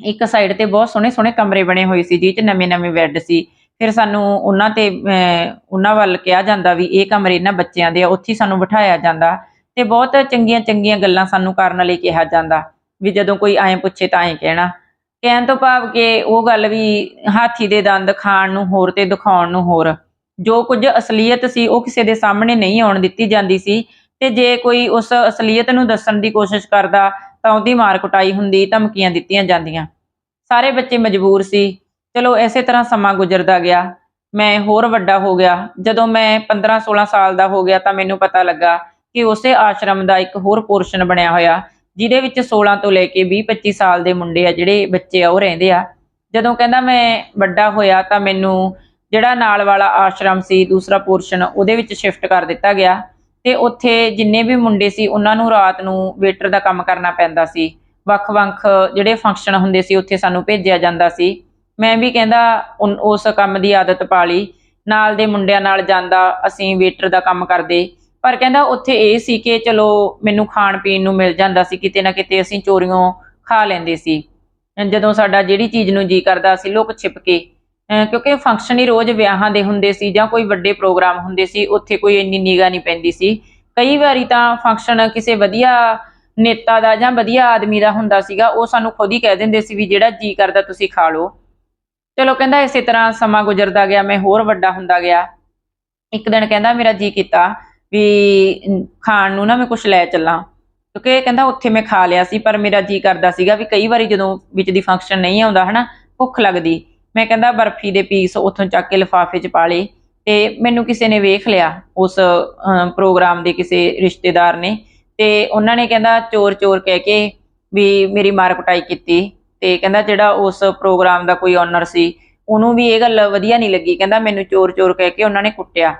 ਇੱਕ ਸਾਈਡ ਤੇ ਬਹੁਤ ਸੋਹਣੇ ਸੋਹਣੇ ਕਮਰੇ ਬਣੇ ਹੋਏ ਸੀ ਜਿਹ 'ਚ ਨਵੇਂ ਨਵੇਂ ਬੈੱਡ ਸੀ। ਫਿਰ ਸਾਨੂੰ ਉਹਨਾਂ ਤੇ ਅਹ, ਉਹਨਾਂ ਵੱਲ ਕਿਹਾ ਜਾਂਦਾ ਵੀ ਇਹ ਕਮਰੇ ਇਹਨਾਂ ਬੱਚਿਆਂ ਦੇ ਆ ਉੱਥੇ ਸਾਨੂੰ ਬਿਠਾਇਆ ਜਾਂਦਾ। ਤੇ ਬਹੁਤ ਚੰਗੀਆਂ ਚੰਗੀਆਂ ਗੱਲਾਂ ਸਾਨੂੰ ਕਰਨ ਲਈ ਕਿਹਾ ਜਾਂਦਾ, ਵੀ ਜਦੋਂ ਕੋਈ ਐਂ ਪੁੱਛੇ ਤਾਂ ਐਂ ਕਹਿਣਾ। ਕਹਿਣ ਤੋਂ ਭਾਵ ਕਿ ਉਹ ਗੱਲ ਵੀ ਹਾਥੀ ਦੇ ਦੰਦ ਖਾਣ ਨੂੰ ਹੋਰ ਤੇ ਦਿਖਾਉਣ ਨੂੰ ਹੋਰ। ਜੋ ਕੁਝ ਅਸਲੀਅਤ ਸੀ, ਉਹ ਕਿਸੇ ਦੇ ਸਾਹਮਣੇ ਨਹੀਂ ਆਉਣ ਦਿੱਤੀ ਜਾਂਦੀ ਸੀ। ਤੇ ਜੇ ਕੋਈ ਉਸ ਅਸਲੀਅਤ ਨੂੰ ਦੱਸਣ ਦੀ ਕੋਸ਼ਿਸ਼ ਕਰਦਾ, ਤਾਂ ਉਹਦੀ ਮਾਰ ਕੁਟਾਈ ਹੁੰਦੀ, ਧਮਕੀਆਂ ਦਿੱਤੀਆਂ ਜਾਂਦੀਆਂ। ਸਾਰੇ ਬੱਚੇ ਮਜਬੂਰ ਸੀ। ਚਲੋ ਐਸੇ ਤਰ੍ਹਾਂ ਸਮਾਂ ਗੁਜ਼ਰਦਾ ਗਿਆ। ਮੈਂ ਹੋਰ ਵੱਡਾ ਹੋ ਗਿਆ। ਜਦੋਂ ਮੈਂ 15 16 ਸਾਲ ਦਾ ਹੋ ਗਿਆ ਤਾਂ ਮੈਨੂੰ ਪਤਾ ਲੱਗਾ ਕਿ ਉਸੇ ਆਸ਼ਰਮ ਦਾ ਇੱਕ ਹੋਰ ਪੋਰਸ਼ਨ ਬਣਿਆ ਹੋਇਆ, ਜਿਹਦੇ ਵਿੱਚ 16 ਤੋਂ ਲੈ ਕੇ 20 25 ਸਾਲ ਦੇ ਮੁੰਡੇ ਆ, ਜਿਹੜੇ ਬੱਚੇ ਆ, ਉਹ ਰਹਿੰਦੇ ਆ। ਜਦੋਂ ਕਹਿੰਦਾ ਮੈਂ ਵੱਡਾ ਹੋਇਆ ਤਾਂ ਮੈਨੂੰ ਜਿਹੜਾ ਨਾਲ ਵਾਲਾ ਆਸ਼ਰਮ ਸੀ, ਦੂਸਰਾ ਪੋਰਸ਼ਨ, ਉਹਦੇ ਵਿੱਚ ਸ਼ਿਫਟ ਕਰ ਦਿੱਤਾ ਗਿਆ। ਤੇ ਉੱਥੇ ਜਿੰਨੇ ਵੀ ਮੁੰਡੇ ਸੀ, ਉਹਨਾਂ ਨੂੰ ਰਾਤ ਨੂੰ ਵੇਟਰ ਦਾ ਕੰਮ ਕਰਨਾ ਪੈਂਦਾ ਸੀ। ਵੱਖ-ਵੱਖ ਜਿਹੜੇ ਫੰਕਸ਼ਨ ਹੁੰਦੇ ਸੀ, ਉੱਥੇ ਸਾਨੂੰ ਭੇਜਿਆ ਜਾਂਦਾ ਸੀ। ਮੈਂ ਵੀ ਕਹਿੰਦਾ ਉਸ ਕੰਮ ਦੀ ਆਦਤ ਪਾ ਲਈ। ਨਾਲ ਦੇ ਮੁੰਡਿਆਂ ਨਾਲ ਜਾਂਦਾ, ਅਸੀਂ ਵੇਟਰ ਦਾ ਕੰਮ ਕਰਦੇ। ਪਰ ਕਹਿੰਦਾ ਉੱਥੇ ਇਹ ਸੀ ਕਿ ਚਲੋ ਮੈਨੂੰ ਖਾਣ ਪੀਣ ਨੂੰ ਮਿਲ ਜਾਂਦਾ ਸੀ, ਕਿਤੇ ਨਾ ਕਿਤੇ ਅਸੀਂ ਚੋਰੀਆਂ ਖਾ ਲੈਂਦੇ ਸੀ। ਜਦੋਂ ਸਾਡਾ ਜਿਹੜੀ ਚੀਜ਼ ਨੂੰ ਜੀ ਕਰਦਾ ਸੀ, ਲੋਕ ਛਿਪ ਕੇ ਕਿਉਂਕਿ ਫੰਕਸ਼ਨ ਹੀ ਰੋਜ਼ ਵਿਆਹਾਂ ਦੇ ਹੁੰਦੇ ਸੀ ਜਾਂ ਕੋਈ ਵੱਡੇ ਪ੍ਰੋਗਰਾਮ ਹੁੰਦੇ ਸੀ, ਉੱਥੇ ਕੋਈ ਇੰਨੀ ਨਿਗਾ ਨਹੀਂ ਪੈਂਦੀ ਸੀ। ਕਈ ਵਾਰੀ ਤਾਂ ਫੰਕਸ਼ਨ ਕਿਸੇ ਵਧੀਆ ਨੇਤਾ ਦਾ ਜਾਂ ਵਧੀਆ ਆਦਮੀ ਦਾ ਹੁੰਦਾ ਸੀਗਾ, ਉਹ ਸਾਨੂੰ ਖੁਦ ਹੀ ਕਹਿ ਦਿੰਦੇ ਸੀ ਵੀ ਜਿਹੜਾ ਜੀ ਕਰਦਾ ਤੁਸੀਂ ਖਾ ਲਓ। ਚਲੋ ਕਹਿੰਦਾ ਇਸੇ ਤਰ੍ਹਾਂ ਸਮਾਂ ਗੁਜ਼ਰਦਾ ਗਿਆ, ਮੈਂ ਹੋਰ ਵੱਡਾ ਹੁੰਦਾ ਗਿਆ। ਇੱਕ ਦਿਨ ਕਹਿੰਦਾ ਮੇਰਾ ਜੀ ਕੀਤਾ। ਵੀ ਖਾਣ ਨੂੰ ਨਾ ਮੈਂ ਕੁਝ ਲੈ ਚੱਲਾਂ। ਕਿਉਂਕਿ ਕਹਿੰਦਾ ਉੱਥੇ ਮੈਂ ਖਾ ਲਿਆ ਸੀ, ਪਰ ਮੇਰਾ ਜੀ ਕਰਦਾ ਸੀਗਾ ਵੀ ਕਈ ਵਾਰੀ ਜਦੋਂ ਵਿੱਚ ਦੀ ਫੰਕਸ਼ਨ ਨਹੀਂ ਆਉਂਦਾ ਹਨਾ, ਭੁੱਖ ਲੱਗਦੀ। ਮੈਂ ਕਹਿੰਦਾ ਬਰਫੀ ਦੇ ਪੀਸ ਉੱਥੋਂ ਚੱਕ ਕੇ ਲਿਫਾਫੇ 'ਚ ਪਾ ਲਏ ਤੇ ਮੈਨੂੰ ਕਿਸੇ ਨੇ ਵੇਖ ਲਿਆ ਉਸ ਪ੍ਰੋਗਰਾਮ ਦੇ ਕਿਸੇ ਰਿਸ਼ਤੇਦਾਰ ਨੇ ਤੇ ਉਹਨਾਂ ਨੇ ਕਹਿੰਦਾ ਚੋਰ ਚੋਰ ਕਹਿ ਕੇ ਵੀ ਮੇਰੀ ਮਾਰ ਕੁਟਾਈ ਕੀਤੀ ਤੇ ਕਹਿੰਦਾ ਜਿਹੜਾ ਉਸ ਪ੍ਰੋਗਰਾਮ ਦਾ ਕੋਈ ਓਨਰ ਸੀ, ਉਹਨੂੰ ਵੀ ਇਹ ਗੱਲ ਵਧੀਆ ਨਹੀਂ ਲੱਗੀ। ਕਹਿੰਦਾ ਮੈਨੂੰ ਚੋਰ ਚੋਰ ਕਹਿ ਕੇ ਉਹਨਾਂ ਨੇ ਕੁੱਟਿਆ।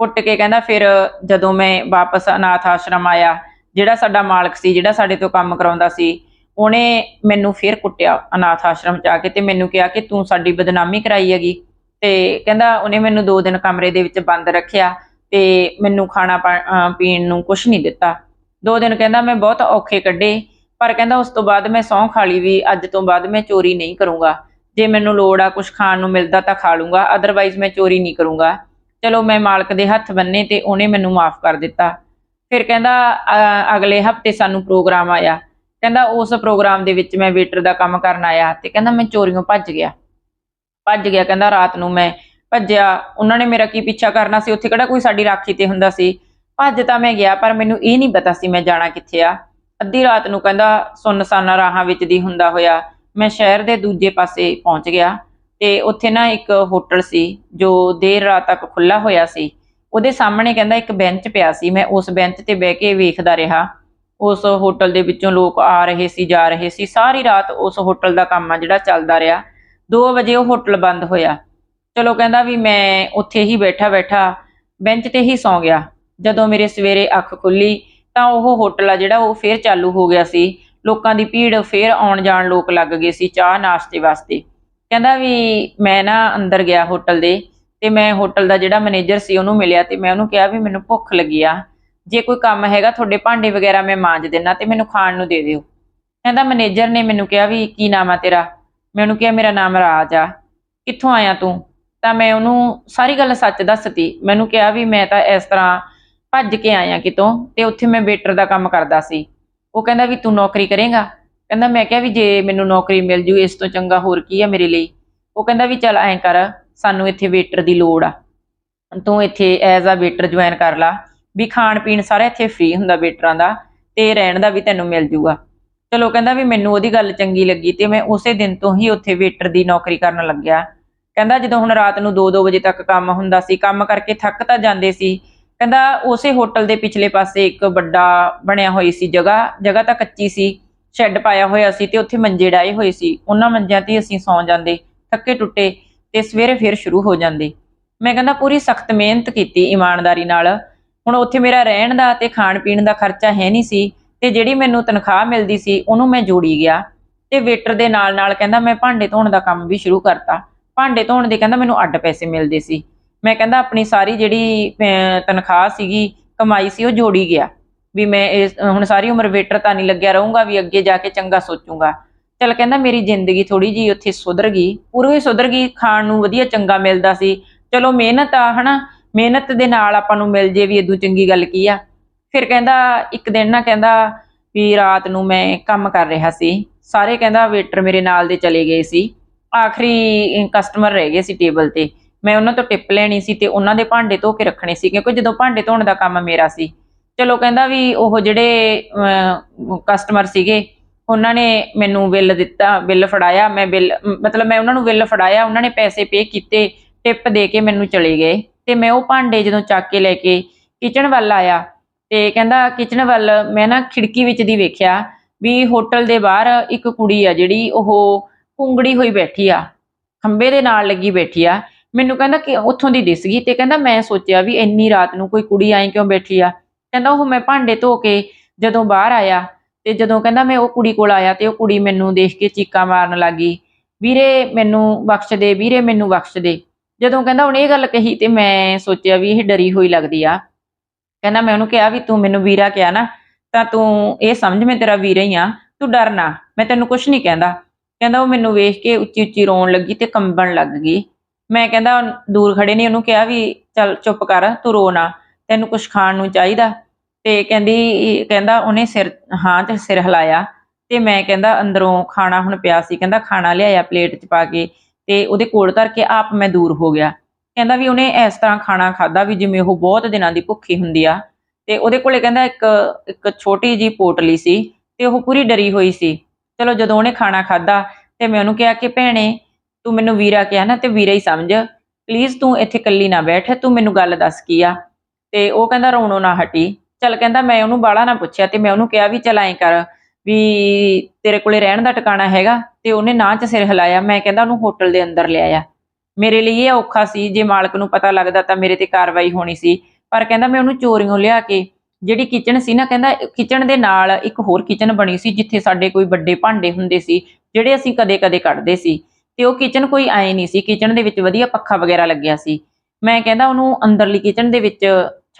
ਕੁੱਟ ਕੇ ਕਹਿੰਦਾ ਫਿਰ ਜਦੋਂ ਮੈਂ ਵਾਪਸ ਅਨਾਥ ਆਸ਼ਰਮ ਆਇਆ, ਜਿਹੜਾ ਸਾਡਾ ਮਾਲਕ ਸੀ, ਜਿਹੜਾ ਸਾਡੇ ਤੋਂ ਕੰਮ ਕਰਾਉਂਦਾ ਸੀ, ਉਹਨੇ ਮੈਨੂੰ ਫਿਰ ਕੁੱਟਿਆ ਅਨਾਥ ਆਸ਼ਰਮ ਚ ਆ ਕੇ ਤੇ ਮੈਨੂੰ ਕਿਹਾ ਕਿ ਤੂੰ ਸਾਡੀ ਬਦਨਾਮੀ ਕਰਾਈ ਹੈਗੀ। ਤੇ ਕਹਿੰਦਾ ਉਹਨੇ ਮੈਨੂੰ 2 ਦਿਨ ਕਮਰੇ ਦੇ ਵਿੱਚ ਬੰਦ ਰੱਖਿਆ ਤੇ ਮੈਨੂੰ ਖਾਣਾ ਪਾ- ਪੀਣ ਨੂੰ ਕੁਝ ਨਹੀਂ ਦਿੱਤਾ। ਦੋ ਦਿਨ ਕਹਿੰਦਾ ਮੈਂ ਬਹੁਤ ਔਖੇ ਕੱਢੇ, ਪਰ ਕਹਿੰਦਾ ਉਸ ਤੋਂ ਬਾਅਦ ਮੈਂ ਸਹੁੰ ਖਾ ਲਈ ਵੀ, ਅੱਜ ਤੋਂ ਬਾਅਦ ਮੈਂ ਚੋਰੀ ਨਹੀਂ ਕਰੂੰਗਾ। ਜੇ ਮੈਨੂੰ ਲੋੜ ਆ ਕੁਝ ਖਾਣ ਨੂੰ ਮਿਲਦਾ ਤਾਂ ਖਾ ਲੂੰਗਾ ਅਦਰਵਾਈਜ਼ ਮੈਂ ਚੋਰੀ ਨਹੀਂ ਕਰੂੰਗਾ। ਚਲੋ ਮੈਂ ਮਾਲਕ ਦੇ ਹੱਥ ਬੰਨੇ ਤੇ ਉਹਨੇ ਮੈਨੂੰ ਮਾਫ ਕਰ ਦਿੱਤਾ। ਫਿਰ ਕਹਿੰਦਾ ਅਗਲੇ ਹਫ਼ਤੇ ਸਾਨੂੰ ਪ੍ਰੋਗਰਾਮ ਆਇਆ। ਕਹਿੰਦਾ, ਉਸ ਪ੍ਰੋਗਰਾਮ ਦੇ ਵਿੱਚ ਮੈਂ ਵੇਟਰ ਦਾ ਕੰਮ ਕਰਨ ਆਇਆ ਤੇ ਕਹਿੰਦਾ, ਮੈਂ ਚੋਰੀਆਂ ਭੱਜ ਗਿਆ। ਭੱਜ ਗਿਆ, ਕਹਿੰਦਾ, ਰਾਤ ਨੂੰ ਮੈਂ ਭੱਜਿਆ। ਉਹਨਾਂ ਨੇ ਮੇਰਾ ਕੀ ਪਿੱਛਾ ਕਰਨਾ ਸੀ? ਉੱਥੇ ਕਿਹੜਾ ਕੋਈ ਸਾਡੀ ਰਾਖੀ ਤੇ ਹੁੰਦਾ ਸੀ? ਭੱਜ ਤਾਂ ਮੈਂ ਗਿਆ, ਪਰ ਮੈਨੂੰ ਇਹ ਨਹੀਂ ਪਤਾ ਸੀ ਮੈਂ ਜਾਣਾ ਕਿੱਥੇ ਆ। ਅੱਧੀ ਰਾਤ ਨੂੰ ਕਹਿੰਦਾ, ਸੁੰਨਸਾਨਾ ਰਾਹਾਂ ਵਿੱਚ ਦੀ ਹੁੰਦਾ ਹੋਇਆ, ਮੈਂ ਸ਼ਹਿਰ ਦੇ ਦੂਜੇ ਪਾਸੇ ਪਹੁੰਚ ਗਿਆ। ਤੇ ਉੱਥੇ ਨਾ ਇੱਕ ਹੋਟਲ ਸੀ, ਜੋ ਦੇਰ ਰਾਤ ਤੱਕ ਖੁੱਲਾ ਹੋਇਆ ਸੀ। ਉਹਦੇ ਸਾਹਮਣੇ ਕਹਿੰਦਾ ਇੱਕ ਬੈਂਚ ਪਿਆ ਸੀ। ਮੈਂ ਉਸ ਬੈਂਚ ਤੇ ਬਹਿ ਕੇ ਵੇਖਦਾ ਰਿਹਾ। ਉਸ ਹੋਟਲ ਦੇ ਵਿੱਚੋਂ ਲੋਕ ਆ ਰਹੇ ਸੀ, ਜਾ ਰਹੇ ਸੀ। ਸਾਰੀ ਰਾਤ ਉਸ ਹੋਟਲ ਦਾ ਕੰਮ ਆ ਜਿਹੜਾ ਚੱਲਦਾ ਰਿਹਾ। 2 ਵਜੇ ਉਹ ਹੋਟਲ ਬੰਦ ਹੋਇਆ। ਚਲੋ ਕਹਿੰਦਾ ਵੀ ਮੈਂ ਉੱਥੇ ਹੀ ਬੈਠਾ ਬੈਠਾ ਬੈਂਚ ਤੇ ਹੀ ਸੌਂ ਗਿਆ। ਜਦੋਂ ਮੇਰੇ ਸਵੇਰੇ ਅੱਖ ਖੁੱਲੀ ਤਾਂ ਉਹ ਹੋਟਲ ਆ ਜਿਹੜਾ ਉਹ ਫੇਰ ਚਾਲੂ ਹੋ ਗਿਆ ਸੀ। ਲੋਕਾਂ ਦੀ ਭੀੜ ਫੇਰ ਆਉਣ ਜਾਣ ਲੋਕ ਲੱਗ ਗਏ ਸੀ ਚਾਹ ਨਾਸ਼ਤੇ ਵਾਸਤੇ। ਕਹਿੰਦਾ ਵੀ ਮੈਂ ਨਾ ਅੰਦਰ ਗਿਆ ਹੋਟਲ ਦੇ ਤੇ ਮੈਂ ਹੋਟਲ ਦਾ ਜਿਹੜਾ ਮੈਨੇਜਰ ਸੀ ਉਹਨੂੰ ਮਿਲਿਆ ਤੇ ਮੈਂ ਉਹਨੂੰ ਕਿਹਾ ਵੀ ਮੈਨੂੰ ਭੁੱਖ ਲੱਗੀ ਆ। ਜੇ ਕੋਈ ਕੰਮ ਹੈਗਾ ਤੁਹਾਡੇ ਭਾਂਡੇ ਵਗੈਰਾ ਮੈਂ ਮਾਂਜ ਦੇਣਾ ਤੇ ਮੈਨੂੰ ਖਾਣ ਨੂੰ ਦੇ ਦਿਓ। ਕਹਿੰਦਾ ਮੈਨੇਜਰ ਨੇ ਮੈਨੂੰ ਕਿਹਾ ਵੀ ਕੀ ਨਾਮ ਆ ਤੇਰਾ? ਮੈਂ ਉਹਨੂੰ ਕਿਹਾ ਮੇਰਾ ਨਾਮ ਰਾਜ ਆ। ਕਿੱਥੋਂ ਆਇਆ ਤੂੰ? ਤਾਂ ਮੈਂ ਉਹਨੂੰ ਸਾਰੀ ਗੱਲ ਸੱਚ ਦੱਸਤੀ। ਮੈਨੂੰ ਕਿਹਾ ਵੀ ਮੈਂ ਤਾਂ ਇਸ ਤਰ੍ਹਾਂ ਭੱਜ ਕੇ ਆਇਆ ਕਿਤੋਂ ਤੇ ਉੱਥੇ ਮੈਂ ਵੇਟਰ ਦਾ ਕੰਮ ਕਰਦਾ ਸੀ। ਉਹ ਕਹਿੰਦਾ ਵੀ ਤੂੰ ਨੌਕਰੀ ਕਰੇਗਾ? ਕਹਿੰਦਾ ਮੈਂ ਕਿਹਾ ਵੀ ਜੇ ਮੈਨੂੰ ਨੌਕਰੀ ਮਿਲ ਜੂ, ਇਸ ਤੋਂ ਚੰਗਾ ਹੋਰ ਕੀ ਆ ਮੇਰੇ ਲਈ? ਉਹ ਕਹਿੰਦਾ ਵੀ ਚੱਲ ਐਂ ਕਰ, ਸਾਨੂੰ ਇੱਥੇ ਵੇਟਰ ਦੀ ਲੋੜ ਆ। ਤੂੰ ਇੱਥੇ ਐਜ਼ ਆ ਵੇਟਰ ਜੁਆਇਨ ਕਰ ਲਾ। ਵੀ ਖਾਣ ਪੀਣ ਸਾਰਾ ਇੱਥੇ ਫ੍ਰੀ ਹੁੰਦਾ ਵੇਟਰਾਂ ਦਾ ਤੇ ਰਹਿਣ ਦਾ ਵੀ ਤੈਨੂੰ ਮਿਲ ਜੂਗਾ। ਚਲੋ ਕਹਿੰਦਾ ਵੀ ਮੈਨੂੰ ਉਹਦੀ ਗੱਲ ਚੰਗੀ ਲੱਗੀ ਤੇ ਮੈਂ ਉਸੇ ਦਿਨ ਤੋਂ ਹੀ ਉੱਥੇ ਵੇਟਰ ਦੀ ਨੌਕਰੀ ਕਰਨ ਲੱਗਿਆ। ਕਹਿੰਦਾ ਜਦੋਂ ਹੁਣ ਰਾਤ ਨੂੰ 2-2 ਵਜੇ ਤੱਕ ਕੰਮ ਹੁੰਦਾ ਸੀ, ਕੰਮ ਕਰਕੇ ਥੱਕ ਤਾਂ ਜਾਂਦੇ ਸੀ। ਕਹਿੰਦਾ ਉਸੇ ਹੋਟਲ ਦੇ ਪਿਛਲੇ ਪਾਸੇ ਇੱਕ ਵੱਡਾ ਬਣਿਆ ਹੋਈ ਸੀ ਜਗ੍ਹਾ ਜਗ੍ਹਾ ਤਾਂ ਕੱਚੀ ਸੀ। ਸ਼ੈੱਡ ਪਾਇਆ ਹੋਇਆ ਸੀ ਤੇ ਉੱਥੇ ਮੰਜੇ ਡਾਏ ਹੋਏ ਸੀ। ਉਹਨਾਂ ਮੰਜਿਆਂ ਤੇ ਅਸੀਂ ਸੌਂ ਜਾਂਦੇ, ਥੱਕੇ ਟੁੱਟੇ ਤੇ ਸਵੇਰੇ ਫਿਰ ਸ਼ੁਰੂ ਹੋ ਜਾਂਦੇ। ਮੈਂ ਕਹਿੰਦਾ, ਪੂਰੀ ਸਖਤ ਮਿਹਨਤ ਕੀਤੀ ਇਮਾਨਦਾਰੀ ਨਾਲ। ਹੁਣ ਉੱਥੇ ਮੇਰਾ ਰਹਿਣ ਦਾ ਤੇ ਖਾਣ ਪੀਣ ਦਾ ਖਰਚਾ ਹੈ ਨਹੀਂ ਸੀ ਤੇ ਜਿਹੜੀ ਮੈਨੂੰ ਤਨਖਾਹ ਮਿਲਦੀ ਸੀ, ਉਹਨੂੰ ਮੈਂ ਜੋੜੀ ਗਿਆ। ਤੇ ਵੇਟਰ ਦੇ ਨਾਲ ਨਾਲ ਕਹਿੰਦਾ, ਮੈਂ ਭਾਂਡੇ ਧੋਣ ਦਾ ਕੰਮ ਵੀ ਸ਼ੁਰੂ ਕਰਤਾ। ਭਾਂਡੇ ਧੋਣ ਦੇ ਕਹਿੰਦਾ, ਮੈਨੂੰ ਅੱਡ ਪੈਸੇ ਮਿਲਦੇ ਸੀ। ਮੈਂ ਕਹਿੰਦਾ, ਆਪਣੀ ਸਾਰੀ ਜਿਹੜੀ ਤਨਖਾਹ ਸੀਗੀ, ਕਮਾਈ ਸੀ, ਉਹ ਜੋੜੀ ਗਿਆ। ਵੀ ਮੈਂ ਇਸ, ਹੁਣ ਸਾਰੀ ਉਮਰ ਵੇਟਰ ਤਾਂ ਨਹੀਂ ਲੱਗਿਆ ਰਹੂੰਗਾ, ਵੀ ਅੱਗੇ ਜਾ ਕੇ ਚੰਗਾ ਸੋਚੂੰਗਾ। ਚਲ ਕਹਿੰਦਾ ਮੇਰੀ ਜ਼ਿੰਦਗੀ ਥੋੜੀ ਜੀ ਉੱਥੇ ਸੁਧਰ ਗਈ, ਪੂਰੀ ਸੁਧਰ ਗਈ, ਖਾਣ ਨੂੰ ਵਧੀਆ ਚੰਗਾ ਮਿਲਦਾ ਸੀ। ਚਲੋ ਮਿਹਨਤ ਆ, ਹਨਾ? ਮਿਹਨਤ ਦੇ ਨਾਲ ਆਪਾਂ ਨੂੰ ਮਿਲ ਜੇ ਵੀ ਇਦੋਂ ਚੰਗੀ ਗੱਲ ਕੀ ਆ। ਫਿਰ ਕਹਿੰਦਾ, ਇੱਕ ਦਿਨ ਨਾ ਕਹਿੰਦਾ ਵੀ ਰਾਤ ਨੂੰ ਮੈਂ ਕੰਮ ਕਰ ਰਿਹਾ ਸੀ। ਸਾਰੇ ਕਹਿੰਦਾ ਵੇਟਰ ਮੇਰੇ ਨਾਲ ਦੇ ਚਲੇ ਗਏ ਸੀ। ਆਖਰੀ ਕਸਟਮਰ ਰਹਿ ਗਏ ਸੀ ਟੇਬਲ ਤੇ। ਮੈਂ ਉਹਨਾਂ ਤੋਂ ਟਿਪ ਲੈਣੀ ਸੀ ਤੇ ਉਹਨਾਂ ਦੇ ਭਾਂਡੇ ਧੋ ਕੇ ਰੱਖਣੇ ਸੀ, ਕਿਉਂਕਿ ਜਦੋਂ ਭਾਂਡੇ ਧੋਣ ਦਾ ਕੰਮ ਮੇਰਾ ਸੀ। ਚਲੋ ਕਹਿੰਦਾ ਵੀ ਉਹ ਜਿਹੜੇ ਕਸਟਮਰ ਸੀਗੇ, ਉਹਨਾਂ ਨੇ ਮੈਨੂੰ ਬਿੱਲ ਦਿੱਤਾ, ਬਿੱਲ ਫੜਾਇਆ, ਮੈਂ ਬਿੱਲ, ਮਤਲਬ ਮੈਂ ਉਹਨਾਂ ਨੂੰ ਬਿੱਲ ਫੜਾਇਆ, ਉਹਨਾਂ ਨੇ ਪੈਸੇ ਪੇ ਕੀਤੇ ਟਿਪ ਦੇ ਕੇ ਮੈਨੂੰ ਚਲੇ ਗਏ। ਤੇ ਮੈਂ ਉਹ ਭਾਂਡੇ ਜਦੋਂ ਚੱਕ ਕੇ ਲੈ ਕੇ ਕਿਚਨ ਵੱਲ ਆਇਆ, ਤੇ ਕਹਿੰਦਾ ਕਿਚਨ ਵੱਲ ਮੈਂ ਨਾ ਖਿੜਕੀ ਵਿੱਚ ਦੀ ਵੇਖਿਆ ਵੀ ਹੋਟਲ ਦੇ ਬਾਹਰ ਇੱਕ ਕੁੜੀ ਆ ਜਿਹੜੀ, ਉਹ ਕੁੰਗੜੀ ਹੋਈ ਬੈਠੀ ਆ ਖੰਬੇ ਦੇ ਨਾਲ ਲੱਗੀ ਬੈਠੀ ਆ। ਮੈਨੂੰ ਕਹਿੰਦਾ ਕਿ ਉੱਥੋਂ ਦੀ ਦਿਸ ਗਈ ਤੇ ਕਹਿੰਦਾ ਮੈਂ ਸੋਚਿਆ ਵੀ ਇੰਨੀ ਰਾਤ ਨੂੰ ਕੋਈ ਕੁੜੀ ਐਂ ਕਿਉਂ ਬੈਠੀ ਆ? ਕਹਿੰਦਾ ਉਹ ਮੈਂ ਭਾਂਡੇ ਧੋ ਕੇ ਜਦੋਂ ਬਾਹਰ ਆਇਆ ਤੇ ਜਦੋਂ ਕਹਿੰਦਾ ਮੈਂ ਉਹ ਕੁੜੀ ਕੋਲ ਆਇਆ ਤੇ ਉਹ ਕੁੜੀ ਮੈਨੂੰ ਦੇਖ ਕੇ ਚੀਕਾਂ ਮਾਰਨ ਲੱਗੀ, ਵੀਰੇ ਮੈਨੂੰ ਬਖਸ਼ ਦੇ, ਵੀਰੇ ਮੈਨੂੰ ਬਖਸ਼ ਦੇ। ਜਦੋਂ ਕਹਿੰਦਾ ਉਹਨੇ ਇਹ ਗੱਲ ਕਹੀ ਤੇ ਮੈਂ ਸੋਚਿਆ ਵੀ ਇਹ ਡਰੀ ਹੋਈ ਲੱਗਦੀ ਆ। ਕਹਿੰਦਾ ਮੈਂ ਉਹਨੂੰ ਕਿਹਾ ਵੀ ਤੂੰ ਮੈਨੂੰ ਵੀਰਾ ਕਿਹਾ ਨਾ, ਤਾਂ ਤੂੰ ਇਹ ਸਮਝ ਮੈਂ ਤੇਰਾ ਵੀਰਾ ਹੀ ਆ, ਤੂੰ ਡਰ ਨਾ, ਮੈਂ ਤੈਨੂੰ ਕੁਝ ਨਹੀਂ ਕਹਿੰਦਾ। ਕਹਿੰਦਾ ਉਹ ਮੈਨੂੰ ਵੇਖ ਕੇ ਉੱਚੀ ਉੱਚੀ ਰੋਣ ਲੱਗੀ ਤੇ ਕੰਬਣ ਲੱਗ ਗਈ। ਮੈਂ ਕਹਿੰਦਾ ਦੂਰ ਖੜੇ ਨੇ ਉਹਨੂੰ ਕਿਹਾ ਵੀ ਚੱਲ ਚੁੱਪ ਕਰ, ਤੂੰ ਰੋ ਨਾ। ਤੈਨੂੰ ਕੁਝ ਖਾਣ ਨੂੰ ਚਾਹੀਦਾ? ਤੇ ਕਹਿੰਦੀ, ਕਹਿੰਦਾ ਉਹਨੇ ਸਿਰ, ਹਾਂ ਤੇ ਸਿਰ ਹਿਲਾਇਆ। ਤੇ ਮੈਂ ਕਹਿੰਦਾ ਅੰਦਰੋਂ ਖਾਣਾ ਹੁਣ ਪਿਆ ਸੀ, ਕਹਿੰਦਾ ਖਾਣਾ ਲਿਆਇਆ ਪਲੇਟ 'ਚ ਪਾ ਕੇ ਤੇ ਉਹਦੇ ਕੋਲ ਧਰ ਕੇ ਆਪ ਮੈਂ ਦੂਰ ਹੋ ਗਿਆ। ਕਹਿੰਦਾ ਵੀ ਉਹਨੇ ਇਸ ਤਰ੍ਹਾਂ ਖਾਣਾ ਖਾਦਾ ਵੀ ਜਿਵੇਂ ਉਹ ਬਹੁਤ ਦਿਨਾਂ ਦੀ ਭੁੱਖੀ ਹੁੰਦੀ ਆ। ਤੇ ਉਹਦੇ ਕੋਲੇ ਕਹਿੰਦਾ ਇੱਕ ਇੱਕ ਛੋਟੀ ਜੀ ਪੋਟਲੀ ਸੀ ਤੇ ਉਹ ਪੂਰੀ ਡਰੀ ਹੋਈ ਸੀ। ਚਲੋ ਜਦੋਂ ਉਹਨੇ ਖਾਣਾ ਖਾਦਾ ਤੇ ਮੈਂ ਉਹਨੂੰ ਕਿਹਾ ਕਿ ਭੈਣੇ, ਤੂੰ ਮੈਨੂੰ ਵੀਰਾ ਕਿਹਾ ਨਾ ਤੇ ਵੀਰਾ ਹੀ ਸਮਝ। ਪਲੀਜ਼ ਤੂੰ ਇੱਥੇ ਇਕੱਲੀ ਨਾ ਬੈਠ, ਤੂੰ ਮੈਨੂੰ ਗੱਲ ਦੱਸ ਕੀ ਆ? ਤੇ ਉਹ ਕਹਿੰਦਾ ਰੋਣੋਂ ਨਾ ਹਟੀ। ਚਲ ਕਹਿੰਦਾ ਮੈਂ ਉਹਨੂੰ ਬਾਲਾ ਨਾ ਪੁੱਛਿਆ ਤੇ ਮੈਂ ਉਹਨੂੰ ਕਿਹਾ ਵੀ ਚਲ ਐਂ ਕਰ ਵੀ ਤੇਰੇ ਕੋਲੇ ਰਹਿਣ ਦਾ ਟਿਕਾਣਾ ਹੈਗਾ ਤੇ ਉਹਨੇ ਨਾਂ 'ਚ ਸਿਰ ਹਿਲਾਇਆ। ਮੈਂ ਕਹਿੰਦਾ ਉਹਨੂੰ ਹੋਟਲ ਦੇ ਅੰਦਰ ਲਿਆਇਆ ਮੇਰੇ ਲਈ ਇਹ ਔਖਾ ਸੀ। ਜੇ ਮਾਲਕ ਨੂੰ ਪਤਾ ਲੱਗਦਾ ਤਾਂ ਮੇਰੇ ਤੇ ਕਾਰਵਾਈ ਹੋਣੀ ਸੀ। ਪਰ ਕਹਿੰਦਾ ਮੈਂ ਉਹਨੂੰ ਚੋਰੀਆਂ ਲਿਆ ਕੇ ਜਿਹੜੀ ਕਿਚਨ ਸੀ ਨਾ ਕਹਿੰਦਾ ਕਿਚਨ ਦੇ ਨਾਲ ਇੱਕ ਹੋਰ ਕਿਚਨ ਬਣੀ ਸੀ ਜਿੱਥੇ ਸਾਡੇ ਕੋਈ ਵੱਡੇ ਭਾਂਡੇ ਹੁੰਦੇ ਸੀ, ਜਿਹੜੇ ਅਸੀਂ ਕਦੇ-ਕਦੇ ਕੱਢਦੇ ਸੀ। ਤੇ ਉਹ ਕਿਚਨ ਕੋਈ ਆਏ ਨਹੀਂ ਸੀ। ਕਿਚਨ ਦੇ ਵਿੱਚ ਵਧੀਆ ਪੱਖਾ ਵਗੈਰਾ ਲੱਗਿਆ ਸੀ। ਮੈਂ ਕਹਿੰਦਾ ਉਹਨੂੰ ਅੰਦਰਲੀ ਕਿਚਨ ਦੇ ਵਿੱਚ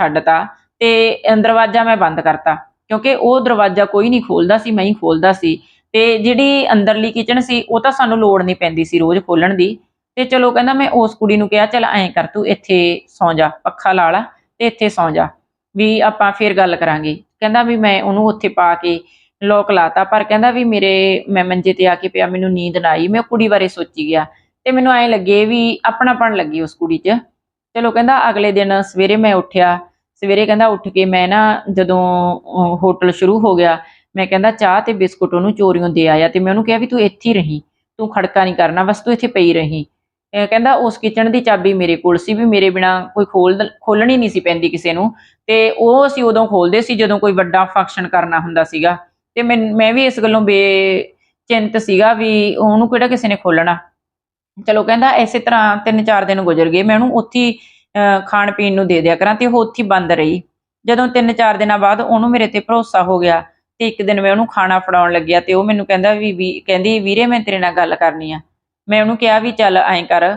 ਛੱਡਤਾ ਤੇ ਦਰਵਾਜ਼ਾ ਮੈਂ ਬੰਦ ਕਰਤਾ, ਕਿਉਂਕਿ ਉਹ ਦਰਵਾਜ਼ਾ ਕੋਈ ਨਹੀਂ ਖੋਲਦਾ ਸੀ, ਮੈਂ ਹੀ ਖੋਲਦਾ ਸੀ ਤੇ ਜਿਹੜੀ ਅੰਦਰਲੀ ਕਿਚਨ ਸੀ, ਉਹ ਤਾਂ ਸਾਨੂੰ ਲੋੜ ਨਹੀਂ ਪੈਂਦੀ ਸੀ ਰੋਜ਼ ਖੋਲਣ ਦੀ ਤੇ ਚਲੋ ਕਹਿੰਦਾ ਮੈਂ ਉਸ ਕੁੜੀ ਨੂੰ ਕਿਹਾ, ਚਲ ਐਂ ਕਰ ਤੂੰ ਇੱਥੇ ਸੌਂ ਜਾ, ਪੱਖਾ ਲਾ ਲਾ ਤੇ ਇੱਥੇ ਸੌਂ ਜਾ, ਵੀ ਆਪਾਂ ਫੇਰ ਗੱਲ ਕਰਾਂਗੇ। ਕਹਿੰਦਾ ਵੀ ਮੈਂ ਉਹਨੂੰ ਉੱਥੇ ਪਾ ਕੇ ਲੋਕ ਲਾਤਾ, ਪਰ ਕਹਿੰਦਾ ਵੀ ਮੇਰੇ, ਮੈਂ ਮੰਜੇ ਤੇ ਆ ਕੇ ਪਿਆ, ਮੈਨੂੰ ਨੀਂਦ ਨਾ ਆਈ, ਮੈਂ ਕੁੜੀ ਬਾਰੇ ਸੋਚੀ ਗਿਆ ਤੇ ਮੈਨੂੰ ਐਂ ਲੱਗੇ ਵੀ ਆਪਣਾਪਣ ਲੱਗੀ ਉਸ ਕੁੜੀ 'ਚ। ਚਲੋ ਕਹਿੰਦਾ ਅਗਲੇ ਦਿਨ ਸਵੇਰੇ ਮੈਂ ਉੱਠਿਆ ਸਵੇਰੇ ਕਹਿੰਦਾ ਉੱਠ ਕੇ ਮੈਂ ਨਾ ਜਦੋਂ ਹੋਟਲ ਸ਼ੁਰੂ ਹੋ ਗਿਆ, ਮੈਂ ਕਹਿੰਦਾ ਚਾਹ ਤੇ ਬਿਸਕੁਟ ਉਹਨੂੰ ਚੋਰੀਆਂ ਦੇ ਆਇਆ ਤੇ ਮੈਂ ਉਹਨੂੰ ਕਿਹਾ ਵੀ ਤੂੰ ਇੱਥੇ ਹੀ ਰਹੀਂ, ਤੂੰ ਖੜਕਾ ਨਹੀਂ ਕਰਨਾ, ਬਸ ਤੂੰ ਇੱਥੇ ਪਈ ਰਹੀ। ਕਹਿੰਦਾ ਉਸ ਕਿਚਨ ਦੀ ਚਾਬੀ ਮੇਰੇ ਕੋਲ ਸੀ ਵੀ ਮੇਰੇ ਬਿਨਾ ਕੋਈ ਖੋਲ, ਖੋਲਣੀ ਨਹੀਂ ਸੀ ਪੈਂਦੀ ਕਿਸੇ ਨੂੰ ਤੇ ਉਹ ਅਸੀਂ ਉਦੋਂ ਖੋਲਦੇ ਸੀ ਜਦੋਂ ਕੋਈ ਵੱਡਾ ਫੰਕਸ਼ਨ ਕਰਨਾ ਹੁੰਦਾ ਸੀਗਾ ਤੇ ਮੈਂ ਮੈਂ ਵੀ ਇਸ ਗੱਲੋਂ ਬੇਚਿੰਤ ਸੀਗਾ ਵੀ ਉਹਨੂੰ ਕਿਹੜਾ ਕਿਸੇ ਨੇ ਖੋਲਣਾ। ਚਲੋ ਕਹਿੰਦਾ ਇਸੇ ਤਰ੍ਹਾਂ ਤਿੰਨ ਚਾਰ ਦਿਨ ਗੁਜ਼ਰ ਗਏ, ਮੈਂ ਉਹਨੂੰ ਉੱਥੇ ਖਾਣ ਪੀਣ ਨੂੰ ਦੇ ਦਿਆ ਕਰਾਂ ਤੇ ਉਹ ਉੱਥੇ ਬੰਦ ਰਹੀ। ਜਦੋਂ ਤਿੰਨ ਚਾਰ ਦਿਨਾਂ ਬਾਅਦ ਉਹਨੂੰ ਮੇਰੇ ਤੇ ਭਰੋਸਾ ਹੋ ਗਿਆ ਤੇ ਇੱਕ ਦਿਨ ਮੈਂ ਉਹਨੂੰ ਖਾਣਾ ਫੜਾਉਣ ਲੱਗਿਆ ਤੇ ਉਹ ਮੈਨੂੰ ਕਹਿੰਦਾ ਵੀ ਕਹਿੰਦੀ, ਵੀਰੇ, ਮੈਂ ਤੇਰੇ ਨਾਲ ਗੱਲ ਕਰਨੀ ਆ। ਮੈਂ ਉਹਨੂੰ ਕਿਹਾ ਵੀ ਚੱਲ ਐਂ ਕਰ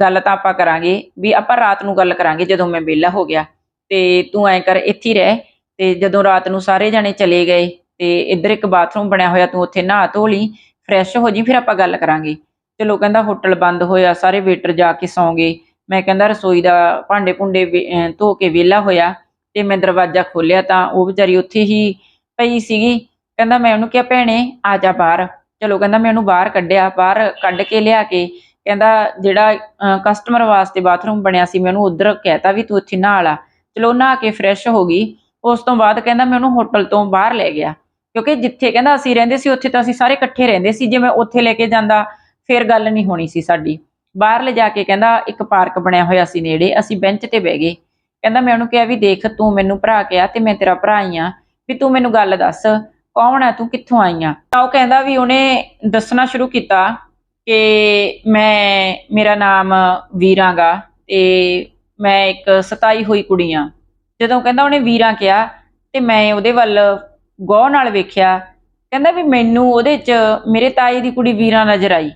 ਗੱਲ ਤਾਂ ਆਪਾਂ ਕਰਾਂਗੇ, ਵੀ ਆਪਾਂ ਰਾਤ ਨੂੰ ਗੱਲ ਕਰਾਂਗੇ ਜਦੋਂ ਮੈਂ ਵਿਹਲਾ ਹੋ ਗਿਆ। ਤੇ ਤੂੰ ਐਂ ਕਰ, ਇੱਥੇ ਰਹਿ ਤੇ ਜਦੋਂ ਰਾਤ ਨੂੰ ਸਾਰੇ ਜਾਣੇ ਚਲੇ ਗਏ ਤੇ ਇੱਧਰ ਇੱਕ ਬਾਥਰੂਮ ਬਣਿਆ ਹੋਇਆ, ਤੂੰ ਉੱਥੇ ਨਹਾ ਧੋ ਲਈ, ਫਰੈਸ਼ ਹੋ ਜੀ, ਫਿਰ ਆਪਾਂ ਗੱਲ ਕਰਾਂਗੇ। ਚਲੋ ਕਹਿੰਦਾ ਹੋਟਲ ਬੰਦ ਹੋਇਆ, ਸਾਰੇ ਵੇਟਰ ਜਾ ਕੇ ਸੌਂ ਗਏ। ਮੈਂ ਕਹਿੰਦਾ ਰਸੋਈ ਦਾ ਭਾਂਡੇ ਭੁੰਡੇ ਧੋ ਕੇ ਵਿਹਲਾ ਹੋਇਆ ਤੇ ਮੈਂ ਦਰਵਾਜ਼ਾ ਖੋਲ੍ਹਿਆ ਤਾਂ ਉਹ ਵਿਚਾਰੀ ਉੱਥੇ ਹੀ ਪਈ ਸੀਗੀ। ਕਹਿੰਦਾ ਮੈਂ ਉਹਨੂੰ ਕਿਹਾ, ਭੈਣੇ, ਆ ਜਾ ਬਾਹਰ। ਚਲੋ ਕਹਿੰਦਾ ਮੈਂ ਉਹਨੂੰ ਬਾਹਰ ਕੱਢਿਆ, ਬਾਹਰ ਕੱਢ ਕੇ ਲਿਆ ਕੇ। ਕਹਿੰਦਾ ਜਿਹੜਾ ਕਸਟਮਰ ਵਾਸਤੇ ਬਾਥਰੂਮ ਬਣਿਆ ਸੀ, ਮੈਂ ਉਹਨੂੰ ਉਧਰ ਕਹਿਤਾ ਵੀ ਤੂੰ ਇੱਥੇ ਨਹਾ ਲਾ। ਚਲੋ ਨਹਾ ਕੇ ਫਰੈਸ਼ ਹੋ ਗਈ। ਉਸ ਤੋਂ ਬਾਅਦ ਕਹਿੰਦਾ ਮੈਂ ਉਹਨੂੰ ਹੋਟਲ ਤੋਂ ਬਾਹਰ ਲੈ ਗਿਆ। ਕਿਉਂਕਿ ਜਿੱਥੇ ਕਹਿੰਦਾ ਅਸੀਂ ਰਹਿੰਦੇ ਸੀ, ਉੱਥੇ ਤਾਂ ਅਸੀਂ ਸਾਰੇ ਇਕੱਠੇ ਰਹਿੰਦੇ ਸੀ। ਜੇ ਮੈਂ ਉੱਥੇ ਲੈ ਕੇ ਜਾਂਦਾ, ਫਿਰ ਗੱਲ ਨਹੀਂ ਹੋਣੀ ਸੀ ਸਾਡੀ। ਬਾਹਰ ਲੈ ਜਾ ਕੇ ਕਹਿੰਦਾ ਇੱਕ ਪਾਰਕ ਬਣਿਆ ਹੋਇਆ ਸੀ ਨੇੜੇ, ਅਸੀਂ ਬੈਂਚ ਤੇ ਬਹਿ ਗਏ। ਕਹਿੰਦਾ ਮੈਂ ਉਹਨੂੰ ਕਿਹਾ ਵੀ ਦੇਖ, ਤੂੰ ਮੈਨੂੰ ਭਰਾ ਕਿਹਾ ਤੇ ਮੈਂ ਤੇਰਾ ਭਰਾ ਹੀ ਆ ਵੀ ਤੂੰ ਮੈਨੂੰ ਗੱਲ ਦੱਸ, ਕੌਣ ਹੈ ਤੂੰ, ਕਿੱਥੋਂ ਆਈ ਆ? ਤਾਂ ਉਹ ਕਹਿੰਦਾ ਵੀ ਉਹਨੇ ਦੱਸਣਾ ਸ਼ੁਰੂ ਕੀਤਾ ਕਿ ਮੈਂ, ਮੇਰਾ ਨਾਮ ਵੀਰਾਂਗਾ ਤੇ ਮੈਂ ਇੱਕ ਸਤਾਈ ਹੋਈ ਕੁੜੀ ਆ ਜਦੋਂ ਕਹਿੰਦਾ ਉਹਨੇ ਵੀਰਾਂ ਕਿਹਾ ਤੇ ਮੈਂ ਉਹਦੇ ਵੱਲ ਗੌਰ ਨਾਲ ਵੇਖਿਆ, ਕਹਿੰਦਾ ਵੀ ਮੈਨੂੰ ਉਹਦੇ 'ਚ ਮੇਰੇ ਤਾਏ ਦੀ ਕੁੜੀ ਵੀਰਾਂ ਨਜ਼ਰ ਆਈ।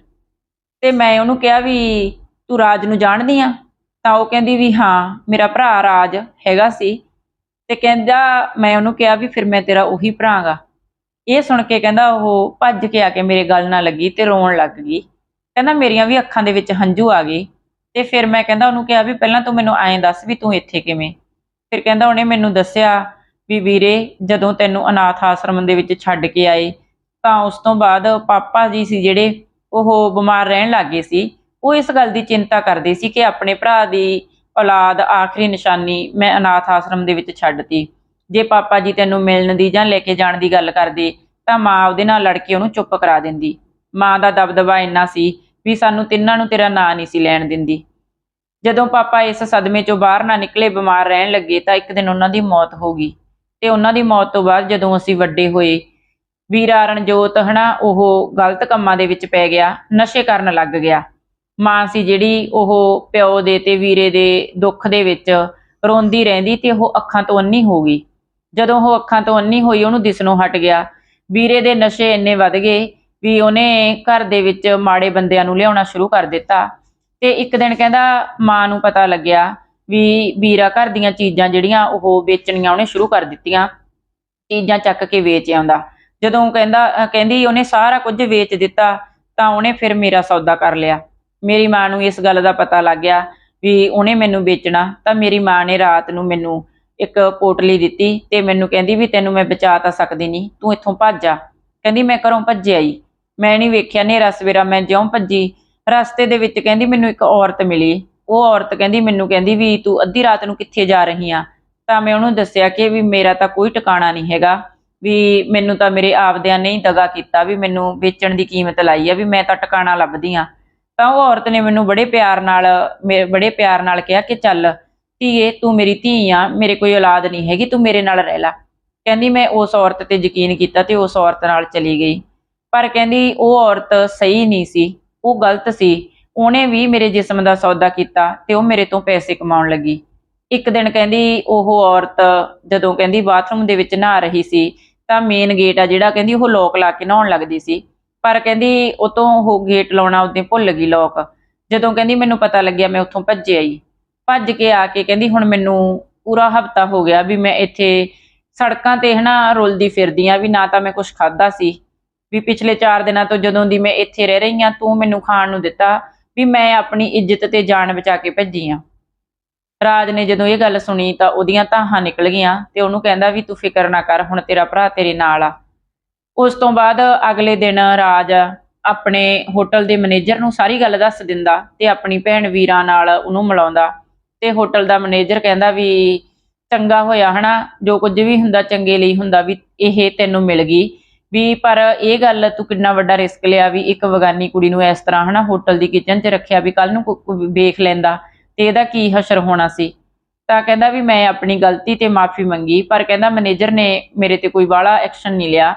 ਤੇ ਮੈਂ ਉਹਨੂੰ ਕਿਹਾ ਵੀ ਤੂੰ ਰਾਜ ਨੂੰ ਜਾਣਦੀ ਆ, ਤਾਂ ਉਹ ਕਹਿੰਦੀ ਵੀ ਹਾਂ, ਮੇਰਾ ਭਰਾ ਰਾਜ ਹੈਗਾ ਸੀ। ਤੇ ਕਹਿੰਦਾ, ਮੈਂ ਉਹਨੂੰ ਕਿਹਾ ਵੀ ਫਿਰ ਮੈਂ ਤੇਰਾ ਉਹੀ ਭਰਾਂਗਾ ਇਹ ਸੁਣ ਕੇ ਕਹਿੰਦਾ ਉਹ ਭੱਜ ਕੇ ਆ ਕੇ ਮੇਰੇ ਗੱਲ ਨਾਲ ਲੱਗੀ ਤੇ ਰੋਣ ਲੱਗ ਗਈ। ਕਹਿੰਦਾ ਮੇਰੀਆਂ ਵੀ ਅੱਖਾਂ ਦੇ ਵਿੱਚ ਹੰਝੂ ਆ ਗਏ। ਤੇ ਫਿਰ ਮੈਂ ਕਹਿੰਦਾ ਉਹਨੂੰ ਕਿਹਾ ਵੀ ਪਹਿਲਾਂ ਤੂੰ ਮੈਨੂੰ ਐਂ ਦੱਸ ਵੀ ਤੂੰ ਇੱਥੇ ਕਿਵੇਂ? ਫਿਰ ਕਹਿੰਦਾ ਉਹਨੇ ਮੈਨੂੰ ਦੱਸਿਆ ਵੀ ਵੀਰੇ, ਜਦੋਂ ਤੈਨੂੰ ਅਨਾਥ ਆਸ਼ਰਮ ਦੇ ਵਿੱਚ ਛੱਡ ਕੇ ਆਏ, ਤਾਂ ਉਸ ਤੋਂ ਬਾਅਦ ਪਾਪਾ ਜੀ ਸੀ ਜਿਹੜੇ ਉਹ ਬਿਮਾਰ ਰਹਿਣ ਲੱਗੇ ਸੀ। ਉਹ ਇਸ ਗੱਲ ਦੀ ਚਿੰਤਾ ਕਰਦੇ ਸੀ ਕਿ ਆਪਣੇ ਭਰਾ ਦੀ ਔਲਾਦ ਆਖਰੀ ਨਿਸ਼ਾਨੀ ਮੈਂ ਅਨਾਥ ਆਸ਼ਰਮ ਦੇ ਵਿੱਚ ਛੱਡਤੀ। ਜੇ ਪਾਪਾ ਜੀ ਤੈਨੂੰ ਮਿਲਣ ਦੀ ਜਾਂ ਲੈ ਕੇ ਜਾਣ ਦੀ ਗੱਲ ਕਰਦੇ, ਤਾਂ ਮਾਂ ਉਹਦੇ ਨਾਲ ਲੜ ਕੇ ਉਹਨੂੰ ਚੁੱਪ ਕਰਾ ਦਿੰਦੀ। ਮਾਂ ਦਾ ਦਬਦਬਾ ਇੰਨਾ ਸੀ ਵੀ ਸਾਨੂੰ ਤਿੰਨਾਂ ਨੂੰ ਤੇਰਾ ਨਾਂ ਨਹੀਂ ਸੀ ਲੈਣ ਦਿੰਦੀ। ਜਦੋਂ ਪਾਪਾ ਇਸ ਸਦਮੇ ਚੋਂ ਬਾਹਰ ਨਾ ਨਿਕਲੇ, ਬਿਮਾਰ ਰਹਿਣ ਲੱਗੇ, ਤਾਂ ਇੱਕ ਦਿਨ ਉਹਨਾਂ ਦੀ ਮੌਤ ਹੋ ਗਈ। ਤੇ ਉਹਨਾਂ ਦੀ ਮੌਤ ਤੋਂ ਬਾਅਦ ਜਦੋਂ ਅਸੀਂ ਵੱਡੇ ਹੋਏ ਵੀਰਾ ਰਣਜੋਤ ਹਨਾ, ਉਹ ਗਲਤ ਕੰਮਾਂ ਦੇ ਵਿੱਚ ਪੈ ਗਿਆ, ਨਸ਼ੇ ਕਰਨ ਲੱਗ ਗਿਆ। ਮਾਂ ਸੀ ਜਿਹੜੀ ਉਹ ਪਿਓ ਦੇ ਤੇ ਵੀਰੇ ਦੇ ਦੁੱਖ ਦੇ ਵਿੱਚ ਰੋਂਦੀ ਰਹਿੰਦੀ ਤੇ ਉਹ ਅੱਖਾਂ ਤੋਂ ਅੰਨੀ ਹੋ ਗਈ। ਜਦੋਂ ਉਹ ਅੱਖਾਂ ਤੋਂ ਅੰਨੀ ਹੋਈ, ਉਹਨੂੰ ਦਿਸਣੋਂ ਹਟ ਗਿਆ। ਵੀਰੇ ਦੇ ਨਸ਼ੇ ਇੰਨੇ ਵੱਧ ਗਏ ਵੀ ਉਹਨੇ ਘਰ ਦੇ ਵਿੱਚ ਮਾੜੇ ਬੰਦਿਆਂ ਨੂੰ ਲਿਆਉਣਾ ਸ਼ੁਰੂ ਕਰ ਦਿੱਤਾ। ਤੇ ਇੱਕ ਦਿਨ ਕਹਿੰਦਾ ਮਾਂ ਨੂੰ ਪਤਾ ਲੱਗਿਆ ਵੀ ਵੀਰਾ ਘਰ ਦੀਆਂ ਚੀਜ਼ਾਂ ਜਿਹੜੀਆਂ ਉਹ ਵੇਚਣੀਆਂ ਉਹਨੇ ਸ਼ੁਰੂ ਕਰ ਦਿੱਤੀਆਂ। ਚੀਜ਼ਾਂ ਚੱਕ ਕੇ ਵੇਚ ਆਉਂਦਾ। ਜਦੋਂ ਕਹਿੰਦਾ ਕਹਿੰਦੀ ਉਹਨੇ ਸਾਰਾ ਕੁਝ ਵੇਚ ਦਿੱਤਾ, ਤਾਂ ਉਹਨੇ ਫਿਰ ਮੇਰਾ ਸੌਦਾ ਕਰ ਲਿਆ। ਮੇਰੀ ਮਾਂ ਨੂੰ ਇਸ ਗੱਲ ਦਾ ਪਤਾ ਲੱਗ ਗਿਆ ਵੀ ਉਹਨੇ ਮੈਨੂੰ ਵੇਚਣਾ, ਤਾਂ ਮੇਰੀ ਮਾਂ ਨੇ ਰਾਤ ਨੂੰ ਮੈਨੂੰ ਇੱਕ ਪੋਟਲੀ ਦਿੱਤੀ ਤੇ ਮੈਨੂੰ ਕਹਿੰਦੀ ਵੀ ਤੈਨੂੰ ਮੈਂ ਬਚਾ ਤਾਂ ਸਕਦੀ ਨਹੀਂ, ਤੂੰ ਇੱਥੋਂ ਭੱਜ ਜਾ ਕਹਿੰਦੀ, ਮੈਂ ਘਰੋਂ ਭੱਜਿਆ ਆਈ। ਮੈਂ ਨਹੀਂ ਵੇਖਿਆ ਨੇਰਾ ਸਵੇਰਾ, ਮੈਂ ਜਿਉਂ ਭੱਜੀ, ਰਸਤੇ ਦੇ ਵਿੱਚ ਕਹਿੰਦੀ ਮੈਨੂੰ ਇੱਕ ਔਰਤ ਮਿਲੀ। ਉਹ ਔਰਤ ਕਹਿੰਦੀ ਮੈਨੂੰ ਕਹਿੰਦੀ ਵੀ ਤੂੰ ਅੱਧੀ ਰਾਤ ਨੂੰ ਕਿੱਥੇ ਜਾ ਰਹੀ ਆ? ਤਾਂ ਮੈਂ ਉਹਨੂੰ ਦੱਸਿਆ ਕਿ ਵੀ ਮੇਰਾ ਤਾਂ ਕੋਈ ਟਿਕਾਣਾ ਨਹੀਂ ਹੈਗਾ। ਵੀ ਮੈਨੂੰ ਤਾਂ ਮੇਰੇ ਆਪਦਿਆਂ ਨੇ ਹੀ ਦਗਾ ਕੀਤਾ ਵੀ ਮੈਨੂੰ ਵੇਚਣ ਦੀ ਕੀਮਤ ਲਾਈ ਆ, ਵੀ ਮੈਂ ਤਾਂ ਟਿਕਾਣਾ ਲੱਭਦੀ ਆ। ਤਾਂ ਉਹ ਔਰਤ ਨੇ ਮੈਨੂੰ ਬੜੇ ਪਿਆਰ ਨਾਲ, ਮੇ- ਬੜੇ ਪਿਆਰ ਨਾਲ ਕਿਹਾ ਕਿ ਚੱਲ ਧੀਏ, ਤੂੰ ਮੇਰੀ ਧੀ ਆ, ਮੇਰੇ ਕੋਈ ਔਲਾਦ ਨਹੀਂ ਹੈਗੀ, ਤੂੰ ਮੇਰੇ ਨਾਲ ਰਹਿ ਲੈ। ਕਹਿੰਦੀ ਮੈਂ ਉਸ ਔਰਤ ਤੇ ਯਕੀਨ ਕੀਤਾ ਤੇ ਉਸ ਔਰਤ ਨਾਲ ਚਲੀ ਗਈ। ਪਰ ਕਹਿੰਦੀ ਉਹ ਔਰਤ ਸਹੀ ਨਹੀਂ ਸੀ, ਉਹ ਗਲਤ ਸੀ। ਉਹਨੇ ਵੀ ਮੇਰੇ ਜਿਸਮ ਦਾ ਸੌਦਾ ਕੀਤਾ ਤੇ ਉਹ ਮੇਰੇ ਤੋਂ ਪੈਸੇ ਕਮਾਉਣ ਲੱਗੀ। ਇੱਕ ਦਿਨ ਕਹਿੰਦੀ ਉਹ ਔਰਤ ਜਦੋਂ ਕਹਿੰਦੀ ਬਾਥਰੂਮ ਦੇ ਵਿੱਚ ਨਹਾ ਰਹੀ ਸੀ ਤਾਂ ਮੇਨ ਗੇਟ ਆ ਜਿਹੜਾ, ਕਹਿੰਦੀ ਉਹ ਲੋਕ ਲਾ ਕੇ ਨਹਾਉਣ ਲੱਗਦੀ ਸੀ। ਪਰ ਕਹਿੰਦੀ ਉਹ ਉਹ ਗੇਟ ਲਾਉਣਾ ਉਹਦੇ ਭੁੱਲ ਗਈ ਲੋਕ ਜਦੋਂ ਕਹਿੰਦੀ ਮੈਨੂੰ ਪਤਾ ਲੱਗਿਆ ਮੈਂ ਉੱਥੋਂ ਭੱਜ ਆਈ ਭੱਜ ਕੇ ਆ ਕੇ ਕਹਿੰਦੀ ਹੁਣ ਮੈਨੂੰ ਪੂਰਾ ਹਫਤਾ ਹੋ ਗਿਆ ਵੀ ਮੈਂ ਇੱਥੇ ਸੜਕਾਂ ਤੇ ਹਨਾ ਰੁਲਦੀ ਫਿਰਦੀ ਆ ਵੀ ਨਾ ਤਾਂ ਮੈਂ ਕੁਝ ਖਾਦਾ ਸੀ। ਵੀ ਪਿਛਲੇ 4 ਦਿਨਾਂ ਤੋਂ ਜਦੋਂ ਦੀ ਮੈਂ ਇੱਥੇ ਰਹਿ ਰਹੀ ਆ, ਤੂੰ ਮੈਨੂੰ ਖਾਣ ਨੂੰ ਦਿੱਤਾ ਵੀ ਮੈਂ ਆਪਣੀ ਇੱਜ਼ਤ ਤੇ ਜਾਨ ਬਚਾ ਕੇ ਭੱਜੀ ਆ। ਰਾਜ ਨੇ ਜਦੋਂ ਇਹ ਗੱਲ ਸੁਣੀ ਤਾਂ ਉਹਦੀਆਂ ਧਾਹਾਂ ਨਿਕਲ ਗਈਆਂ ਤੇ ਉਹਨੂੰ ਕਹਿੰਦਾ ਵੀ ਤੂੰ ਫਿਕਰ ਨਾ ਕਰ, ਹੁਣ ਤੇਰਾ ਭਰਾ ਤੇਰੇ ਨਾਲ ਆ। ਉਸ ਤੋਂ ਬਾਅਦ ਅਗਲੇ ਦਿਨ ਰਾਜ ਆਪਣੇ ਹੋਟਲ ਦੇ ਮੈਨੇਜਰ ਨੂੰ ਸਾਰੀ ਗੱਲ ਦੱਸ ਦਿੰਦਾ ਤੇ ਆਪਣੀ ਭੈਣ ਵੀਰਾਂ ਨਾਲ ਉਹਨੂੰ ਮਿਲਾਉਂਦਾ ਤੇ ਹੋਟਲ ਦਾ ਮੈਨੇਜਰ ਕਹਿੰਦਾ ਵੀ ਚੰਗਾ ਹੋਇਆ ਹਨਾ, ਜੋ ਕੁਝ ਵੀ ਹੁੰਦਾ ਚੰਗੇ ਲਈ ਹੁੰਦਾ ਵੀ ਇਹ ਤੈਨੂੰ ਮਿਲ ਗਈ। ਵੀ ਪਰ ਇਹ ਗੱਲ ਤੂੰ ਕਿੰਨਾ ਵੱਡਾ ਰਿਸਕ ਲਿਆ ਵੀ ਇੱਕ ਵਗਾਨੀ ਕੁੜੀ ਨੂੰ ਇਸ ਤਰ੍ਹਾਂ ਹਨਾ ਹੋਟਲ ਦੀ ਕਿਚਨ 'ਚ ਰੱਖਿਆ ਵੀ ਕੱਲ ਨੂੰ ਵੇਖ ਲੈਂਦਾ। ਤੇ ਇਹਦਾ ਕੀ ਹਸ਼ਰ ਹੋਣਾ ਸੀ? ਤਾਂ ਕਹਿੰਦਾ ਵੀ ਮੈਂ ਆਪਣੀ ਗਲਤੀ ਤੇ ਮਾਫੀ ਮੰਗੀ, ਪਰ ਕਹਿੰਦਾ ਮੈਨੇਜਰ ਨੇ ਮੇਰੇ ਤੇ ਕੋਈ ਵਾਲਾ ਐਕਸ਼ਨ ਨਹੀਂ ਲਿਆ।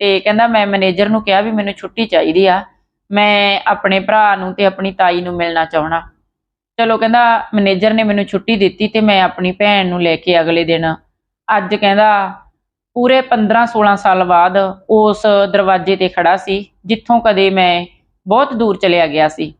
ਤੇ ਕਹਿੰਦਾ ਮੈਂ ਮੈਨੇਜਰ ਨੂੰ ਕਿਹਾ ਵੀ ਮੈਨੂੰ ਛੁੱਟੀ ਚਾਹੀਦੀ ਆ, ਮੈਂ ਆਪਣੇ ਭਰਾ ਨੂੰ ਤੇ ਆਪਣੀ ਤਾਈ ਨੂੰ ਮਿਲਣਾ ਚਾਹਣਾ ਚਲੋ ਕਹਿੰਦਾ ਮੈਨੇਜਰ ਨੇ ਮੈਨੂੰ ਛੁੱਟੀ ਦਿੱਤੀ ਤੇ ਮੈਂ ਆਪਣੀ ਭੈਣ ਨੂੰ ਲੈ ਕੇ ਅਗਲੇ ਦਿਨ, ਅੱਜ ਕਹਿੰਦਾ ਪੂਰੇ 15 16 ਸਾਲ ਬਾਅਦ ਉਸ ਦਰਵਾਜ਼ੇ ਤੇ ਖੜਾ ਸੀ, ਜਿੱਥੋਂ ਕਦੇ ਮੈਂ ਬਹੁਤ ਦੂਰ ਚਲਿਆ ਗਿਆ ਸੀ।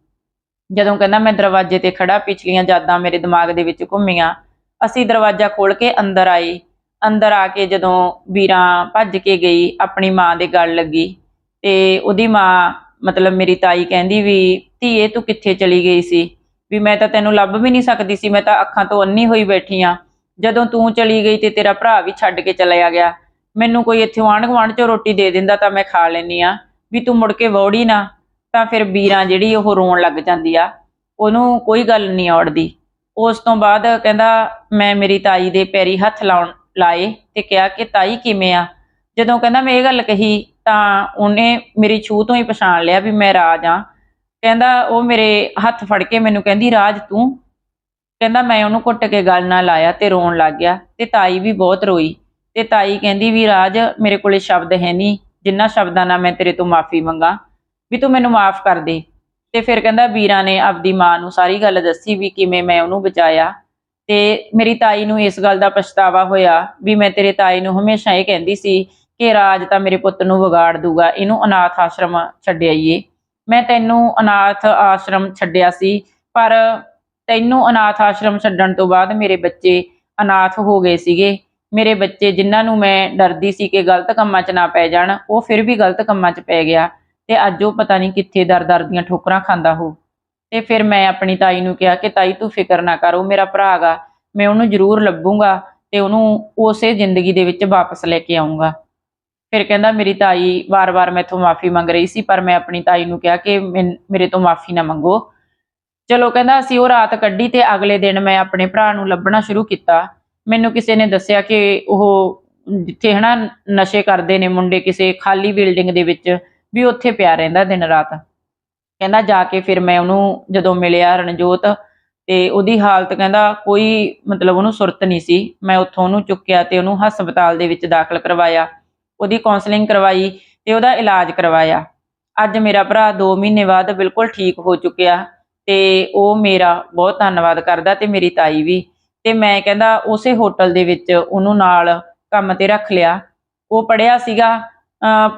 ਜਦੋਂ ਕਹਿੰਦਾ ਮੈਂ ਦਰਵਾਜ਼ੇ ਤੇ ਖੜਾ ਪਿਛਲੀਆਂ ਯਾਦਾਂ ਮੇਰੇ ਦਿਮਾਗ ਦੇ ਵਿੱਚ ਘੁੰਮੀਆਂ, ਅਸੀਂ ਦਰਵਾਜ਼ਾ ਖੋਲ ਕੇ ਅੰਦਰ ਆਏ। ਅੰਦਰ ਆ ਕੇ ਜਦੋਂ ਵੀਰਾਂ ਭੱਜ ਕੇ ਗਈ, ਆਪਣੀ ਮਾਂ ਦੇ ਗੱਲ ਲੱਗੀ ਤੇ ਉਹਦੀ ਮਾਂ ਮਤਲਬ ਮੇਰੀ ਤਾਈ ਕਹਿੰਦੀ ਵੀ, ਧੀਏ, ਤੂੰ ਕਿੱਥੇ ਚਲੀ ਗਈ ਸੀ? ਵੀ ਮੈਂ ਤਾਂ ਤੈਨੂੰ ਲੱਭ ਵੀ ਨਹੀਂ ਸਕਦੀ ਸੀ, ਮੈਂ ਤਾਂ ਅੱਖਾਂ ਤੋਂ ਅੰਨੀ ਹੋਈ ਬੈਠੀ ਆ। ਜਦੋਂ ਤੂੰ ਚਲੀ ਗਈ ਤੇ ਤੇਰਾ ਭਰਾ ਵੀ ਛੱਡ ਕੇ ਚਲਿਆ ਗਿਆ। ਮੈਨੂੰ ਕੋਈ ਇੱਥੇ ਆਂਢ ਗੁਆਂਢ ਚੋਂ ਰੋਟੀ ਦੇ ਦਿੰਦਾ ਤਾਂ ਮੈਂ ਖਾ ਲੈਨੀ ਆ। ਵੀ ਤੂੰ ਮੁੜ ਕੇ ਵੌੜੀ ਨਾ। ਤਾਂ ਫਿਰ ਵੀਰਾਂ ਜਿਹੜੀ ਉਹ ਰੋਣ ਲੱਗ ਜਾਂਦੀ ਆ, ਉਹਨੂੰ ਕੋਈ ਗੱਲ ਨਹੀਂ ਔੜਦੀ। ਉਸ ਤੋਂ ਬਾਅਦ ਕਹਿੰਦਾ, ਮੈਂ ਮੇਰੀ ਤਾਈ ਦੇ ਪੈਰੀ ਹੱਥ ਲਾਉਣ ਲਾਏ ਤੇ ਕਿਹਾ ਕਿ ਤਾਈ ਕਿਵੇਂ ਆ? ਜਦੋਂ ਕਹਿੰਦਾ ਮੈਂ ਇਹ ਗੱਲ ਕਹੀ, ਤਾਂ ਉਹਨੇ ਮੇਰੀ ਛੂਹ ਤੋਂ ਹੀ ਪਛਾਣ ਲਿਆ ਵੀ ਮੈਂ ਰਾਜ ਆ। ਕਹਿੰਦਾ, ਉਹ ਮੇਰੇ ਹੱਥ ਫੜ ਕੇ ਮੈਨੂੰ ਕਹਿੰਦੀ, ਰਾਜ ਤੂੰ? ਕਹਿੰਦਾ, ਮੈਂ ਉਹਨੂੰ ਘੁੱਟ ਕੇ ਗੱਲ ਨਾਲ ਲਾਇਆ ਤੇ ਰੋਣ ਲੱਗ ਗਿਆ ਤੇ ਤਾਈ ਵੀ ਬਹੁਤ ਰੋਈ। ਤੇ ਤਾਈ ਕਹਿੰਦੀ ਵੀ, ਰਾਜ, ਮੇਰੇ ਕੋਲੇ ਸ਼ਬਦ ਹੈ ਨਹੀਂ। ਜਿੰਨਾ ਸ਼ਬਦਾਂ ਨਾਲ ਮੈਂ ਤੇਰੇ ਤੋਂ ਮਾਫੀ ਮੰਗਾ ਵੀ ਤੂੰ ਮੈਨੂੰ ਮਾਫ ਕਰ ਦੇ। ਤੇ ਫਿਰ ਕਹਿੰਦਾ ਵੀਰਾਂ ਨੇ ਆਪਦੀ ਮਾਂ ਨੂੰ ਸਾਰੀ ਗੱਲ ਦੱਸੀ ਵੀ ਕਿਵੇਂ ਮੈਂ ਉਹਨੂੰ ਬਚਾਇਆ। ਤੇ ਮੇਰੀ ਤਾਈ ਨੂੰ ਇਸ ਗੱਲ ਦਾ ਪਛਤਾਵਾ ਹੋਇਆ ਵੀ ਮੈਂ ਤੇਰੇ ਤਾਈ ਨੂੰ ਹਮੇਸ਼ਾ ਇਹ ਕਹਿੰਦੀ ਸੀ ਕਿ ਰਾਜ ਤਾਂ ਮੇਰੇ ਪੁੱਤ ਨੂੰ ਵਿਗਾੜ ਦੂਗਾ, ਇਹਨੂੰ ਅਨਾਥ ਆਸ਼ਰਮ ਛੱਡਿਆਈਏ ਮੈਂ ਤੈਨੂੰ ਅਨਾਥ ਆਸ਼ਰਮ ਛੱਡਿਆ ਸੀ, ਪਰ ਤੈਨੂੰ ਅਨਾਥ ਆਸ਼ਰਮ ਛੱਡਣ ਤੋਂ ਬਾਅਦ ਮੇਰੇ ਬੱਚੇ ਅਨਾਥ ਹੋ ਗਏ ਸੀਗੇ। ਮੇਰੇ ਬੱਚੇ ਜਿਨ੍ਹਾਂ ਨੂੰ ਮੈਂ ਡਰਦੀ ਸੀ ਕਿ ਗਲਤ ਕੰਮਾਂ 'ਚ ਨਾ ਪੈ ਜਾਣ, ਉਹ ਫਿਰ ਵੀ ਗਲਤ ਕੰਮਾਂ 'ਚ ਪੈ ਗਿਆ। ਤੇ ਅੱਜ ਉਹ ਪਤਾ ਨਹੀਂ ਕਿੱਥੇ ਦਰ-ਦਰ ਦੀਆਂ ਠੋਕਰਾਂ ਖਾਂਦਾ ਹੋ ਤੇ ਫਿਰ ਮੈਂ ਆਪਣੀ ਤਾਈ ਨੂੰ ਕਿਹਾ ਕਿ ਤਾਈ ਤੂੰ ਫਿਕਰ ਨਾ ਕਰ, ਉਹ ਮੇਰਾ ਭਰਾ ਮੈਂ ਉਹਨੂੰ ਜ਼ਰੂਰ ਲੱਭੂੰਗਾ ਤੇ ਉਹਨੂੰ ਉਸੇ ਜ਼ਿੰਦਗੀ ਦੇ ਵਿੱਚ ਵਾਪਸ ਲੈ ਕੇ ਆਉਂਗਾ ਫਿਰ ਕਹਿੰਦਾ, ਮੇਰੀ ਤਾਈ ਵਾਰ-ਵਾਰ ਮੈਥੋਂ ਮਾਫੀ ਮੰਗ ਰਹੀ ਸੀ, ਪਰ ਮੈਂ ਆਪਣੀ ਤਾਈ ਨੂੰ ਕਿਹਾ ਕਿ ਮੇਰੇ ਤੋਂ ਮਾਫੀ ਨਾ ਮੰਗੋ। ਚਲੋ ਕਹਿੰਦਾ, ਅਸੀਂ ਉਹ ਰਾਤ ਕੱਢੀ ਤੇ ਅਗਲੇ ਦਿਨ ਮੈਂ ਆਪਣੇ ਭਰਾ ਨੂੰ ਲੱਭਣਾ ਸ਼ੁਰੂ ਕੀਤਾ। ਮੈਨੂੰ ਕਿਸੇ ਨੇ ਦੱਸਿਆ ਕਿ ਉਹ ਜਿੱਥੇ ਹਨਾ ਨਸ਼ੇ ਕਰਦੇ ਨੇ ਮੁੰਡੇ ਕਿਸੇ ਖਾਲੀ ਬਿਲਡਿੰਗ ਦੇ ਵਿੱਚ ਵੀ ਉੱਥੇ ਪਿਆ ਰਹਿੰਦਾ ਦਿਨ ਰਾਤ। ਕਹਿੰਦਾ ਜਾ ਕੇ ਫਿਰ ਮੈਂ ਉਹਨੂੰ ਜਦੋਂ ਮਿਲਿਆ ਰਣਜੋਤ ਤੇ ਉਹਦੀ ਹਾਲਤ ਕਹਿੰਦਾ ਕੋਈ ਮਤਲਬ ਉਹਨੂੰ ਸੁਰਤ ਨਹੀਂ ਸੀ। ਮੈਂ ਉੱਥੋਂ ਉਹਨੂੰ ਚੁੱਕਿਆ ਤੇ ਉਹਨੂੰ ਹਸਪਤਾਲ ਦੇ ਵਿੱਚ ਦਾਖਲ ਕਰਵਾਇਆ। ਉਹਦੀ ਕਾਉਂਸਲਿੰਗ ਕਰਵਾਈ ਤੇ ਉਹਦਾ ਇਲਾਜ ਕਰਵਾਇਆ। ਅੱਜ ਮੇਰਾ ਭਰਾ 2 ਮਹੀਨੇ ਬਾਅਦ ਬਿਲਕੁਲ ਠੀਕ ਹੋ ਚੁੱਕਿਆ ਤੇ ਉਹ ਮੇਰਾ ਬਹੁਤ ਧੰਨਵਾਦ ਕਰਦਾ ਤੇ ਮੇਰੀ ਤਾਈ ਵੀ। ਤੇ ਮੈਂ ਕਹਿੰਦਾ ਉਸੇ ਹੋਟਲ ਦੇ ਵਿੱਚ ਉਹਨੂੰ ਨਾਲ ਕੰਮ ਤੇ ਰੱਖ ਲਿਆ। ਉਹ ਪੜਿਆ ਸੀਗਾ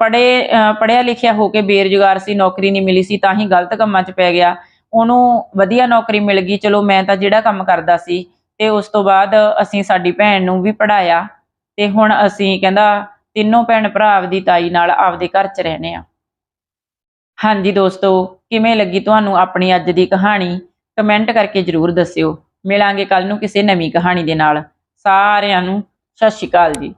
ਪੜੇ ਪੜਿਆ ਲਿਖਿਆ ਹੋ ਕੇ ਬੇਰੁਜ਼ਗਾਰ ਸੀ, ਨੌਕਰੀ ਨਹੀਂ ਮਿਲੀ ਸੀ, ਤਾਂ ਹੀ ਗਲਤ ਕੰਮਾਂ 'ਚ ਪੈ ਗਿਆ। ਉਹਨੂੰ ਵਧੀਆ ਨੌਕਰੀ ਮਿਲ ਗਈ, ਚਲੋ ਮੈਂ ਤਾਂ ਜਿਹੜਾ ਕੰਮ ਕਰਦਾ ਸੀ, ਤੇ ਉਸ ਤੋਂ ਬਾਅਦ ਅਸੀਂ ਸਾਡੀ ਭੈਣ ਨੂੰ ਵੀ ਪੜਾਇਆ ਤੇ ਹੁਣ ਅਸੀਂ ਕਹਿੰਦਾ ਤਿੰਨੋਂ ਭੈਣ ਭਰਾ ਆਪਦੀ ਤਾਈ ਨਾਲ ਆਪਦੇ ਘਰ 'ਚ ਰਹਿੰਦੇ ਆ ਹਾਂਜੀ ਦੋਸਤੋ, ਕਿਵੇਂ ਲੱਗੀ ਤੁਹਾਨੂੰ ਆਪਣੀ ਅੱਜ ਦੀ ਕਹਾਣੀ? ਕਮੈਂਟ ਕਰਕੇ ਜਰੂਰ ਦੱਸਿਓ। ਮਿਲਾਂਗੇ ਕੱਲ ਨੂੰ ਕਿਸੇ ਨਵੀਂ ਕਹਾਣੀ ਦੇ ਨਾਲ। ਸਾਰਿਆਂ ਨੂੰ ਸਤਿ ਸ਼੍ਰੀ ਅਕਾਲ ਜੀ।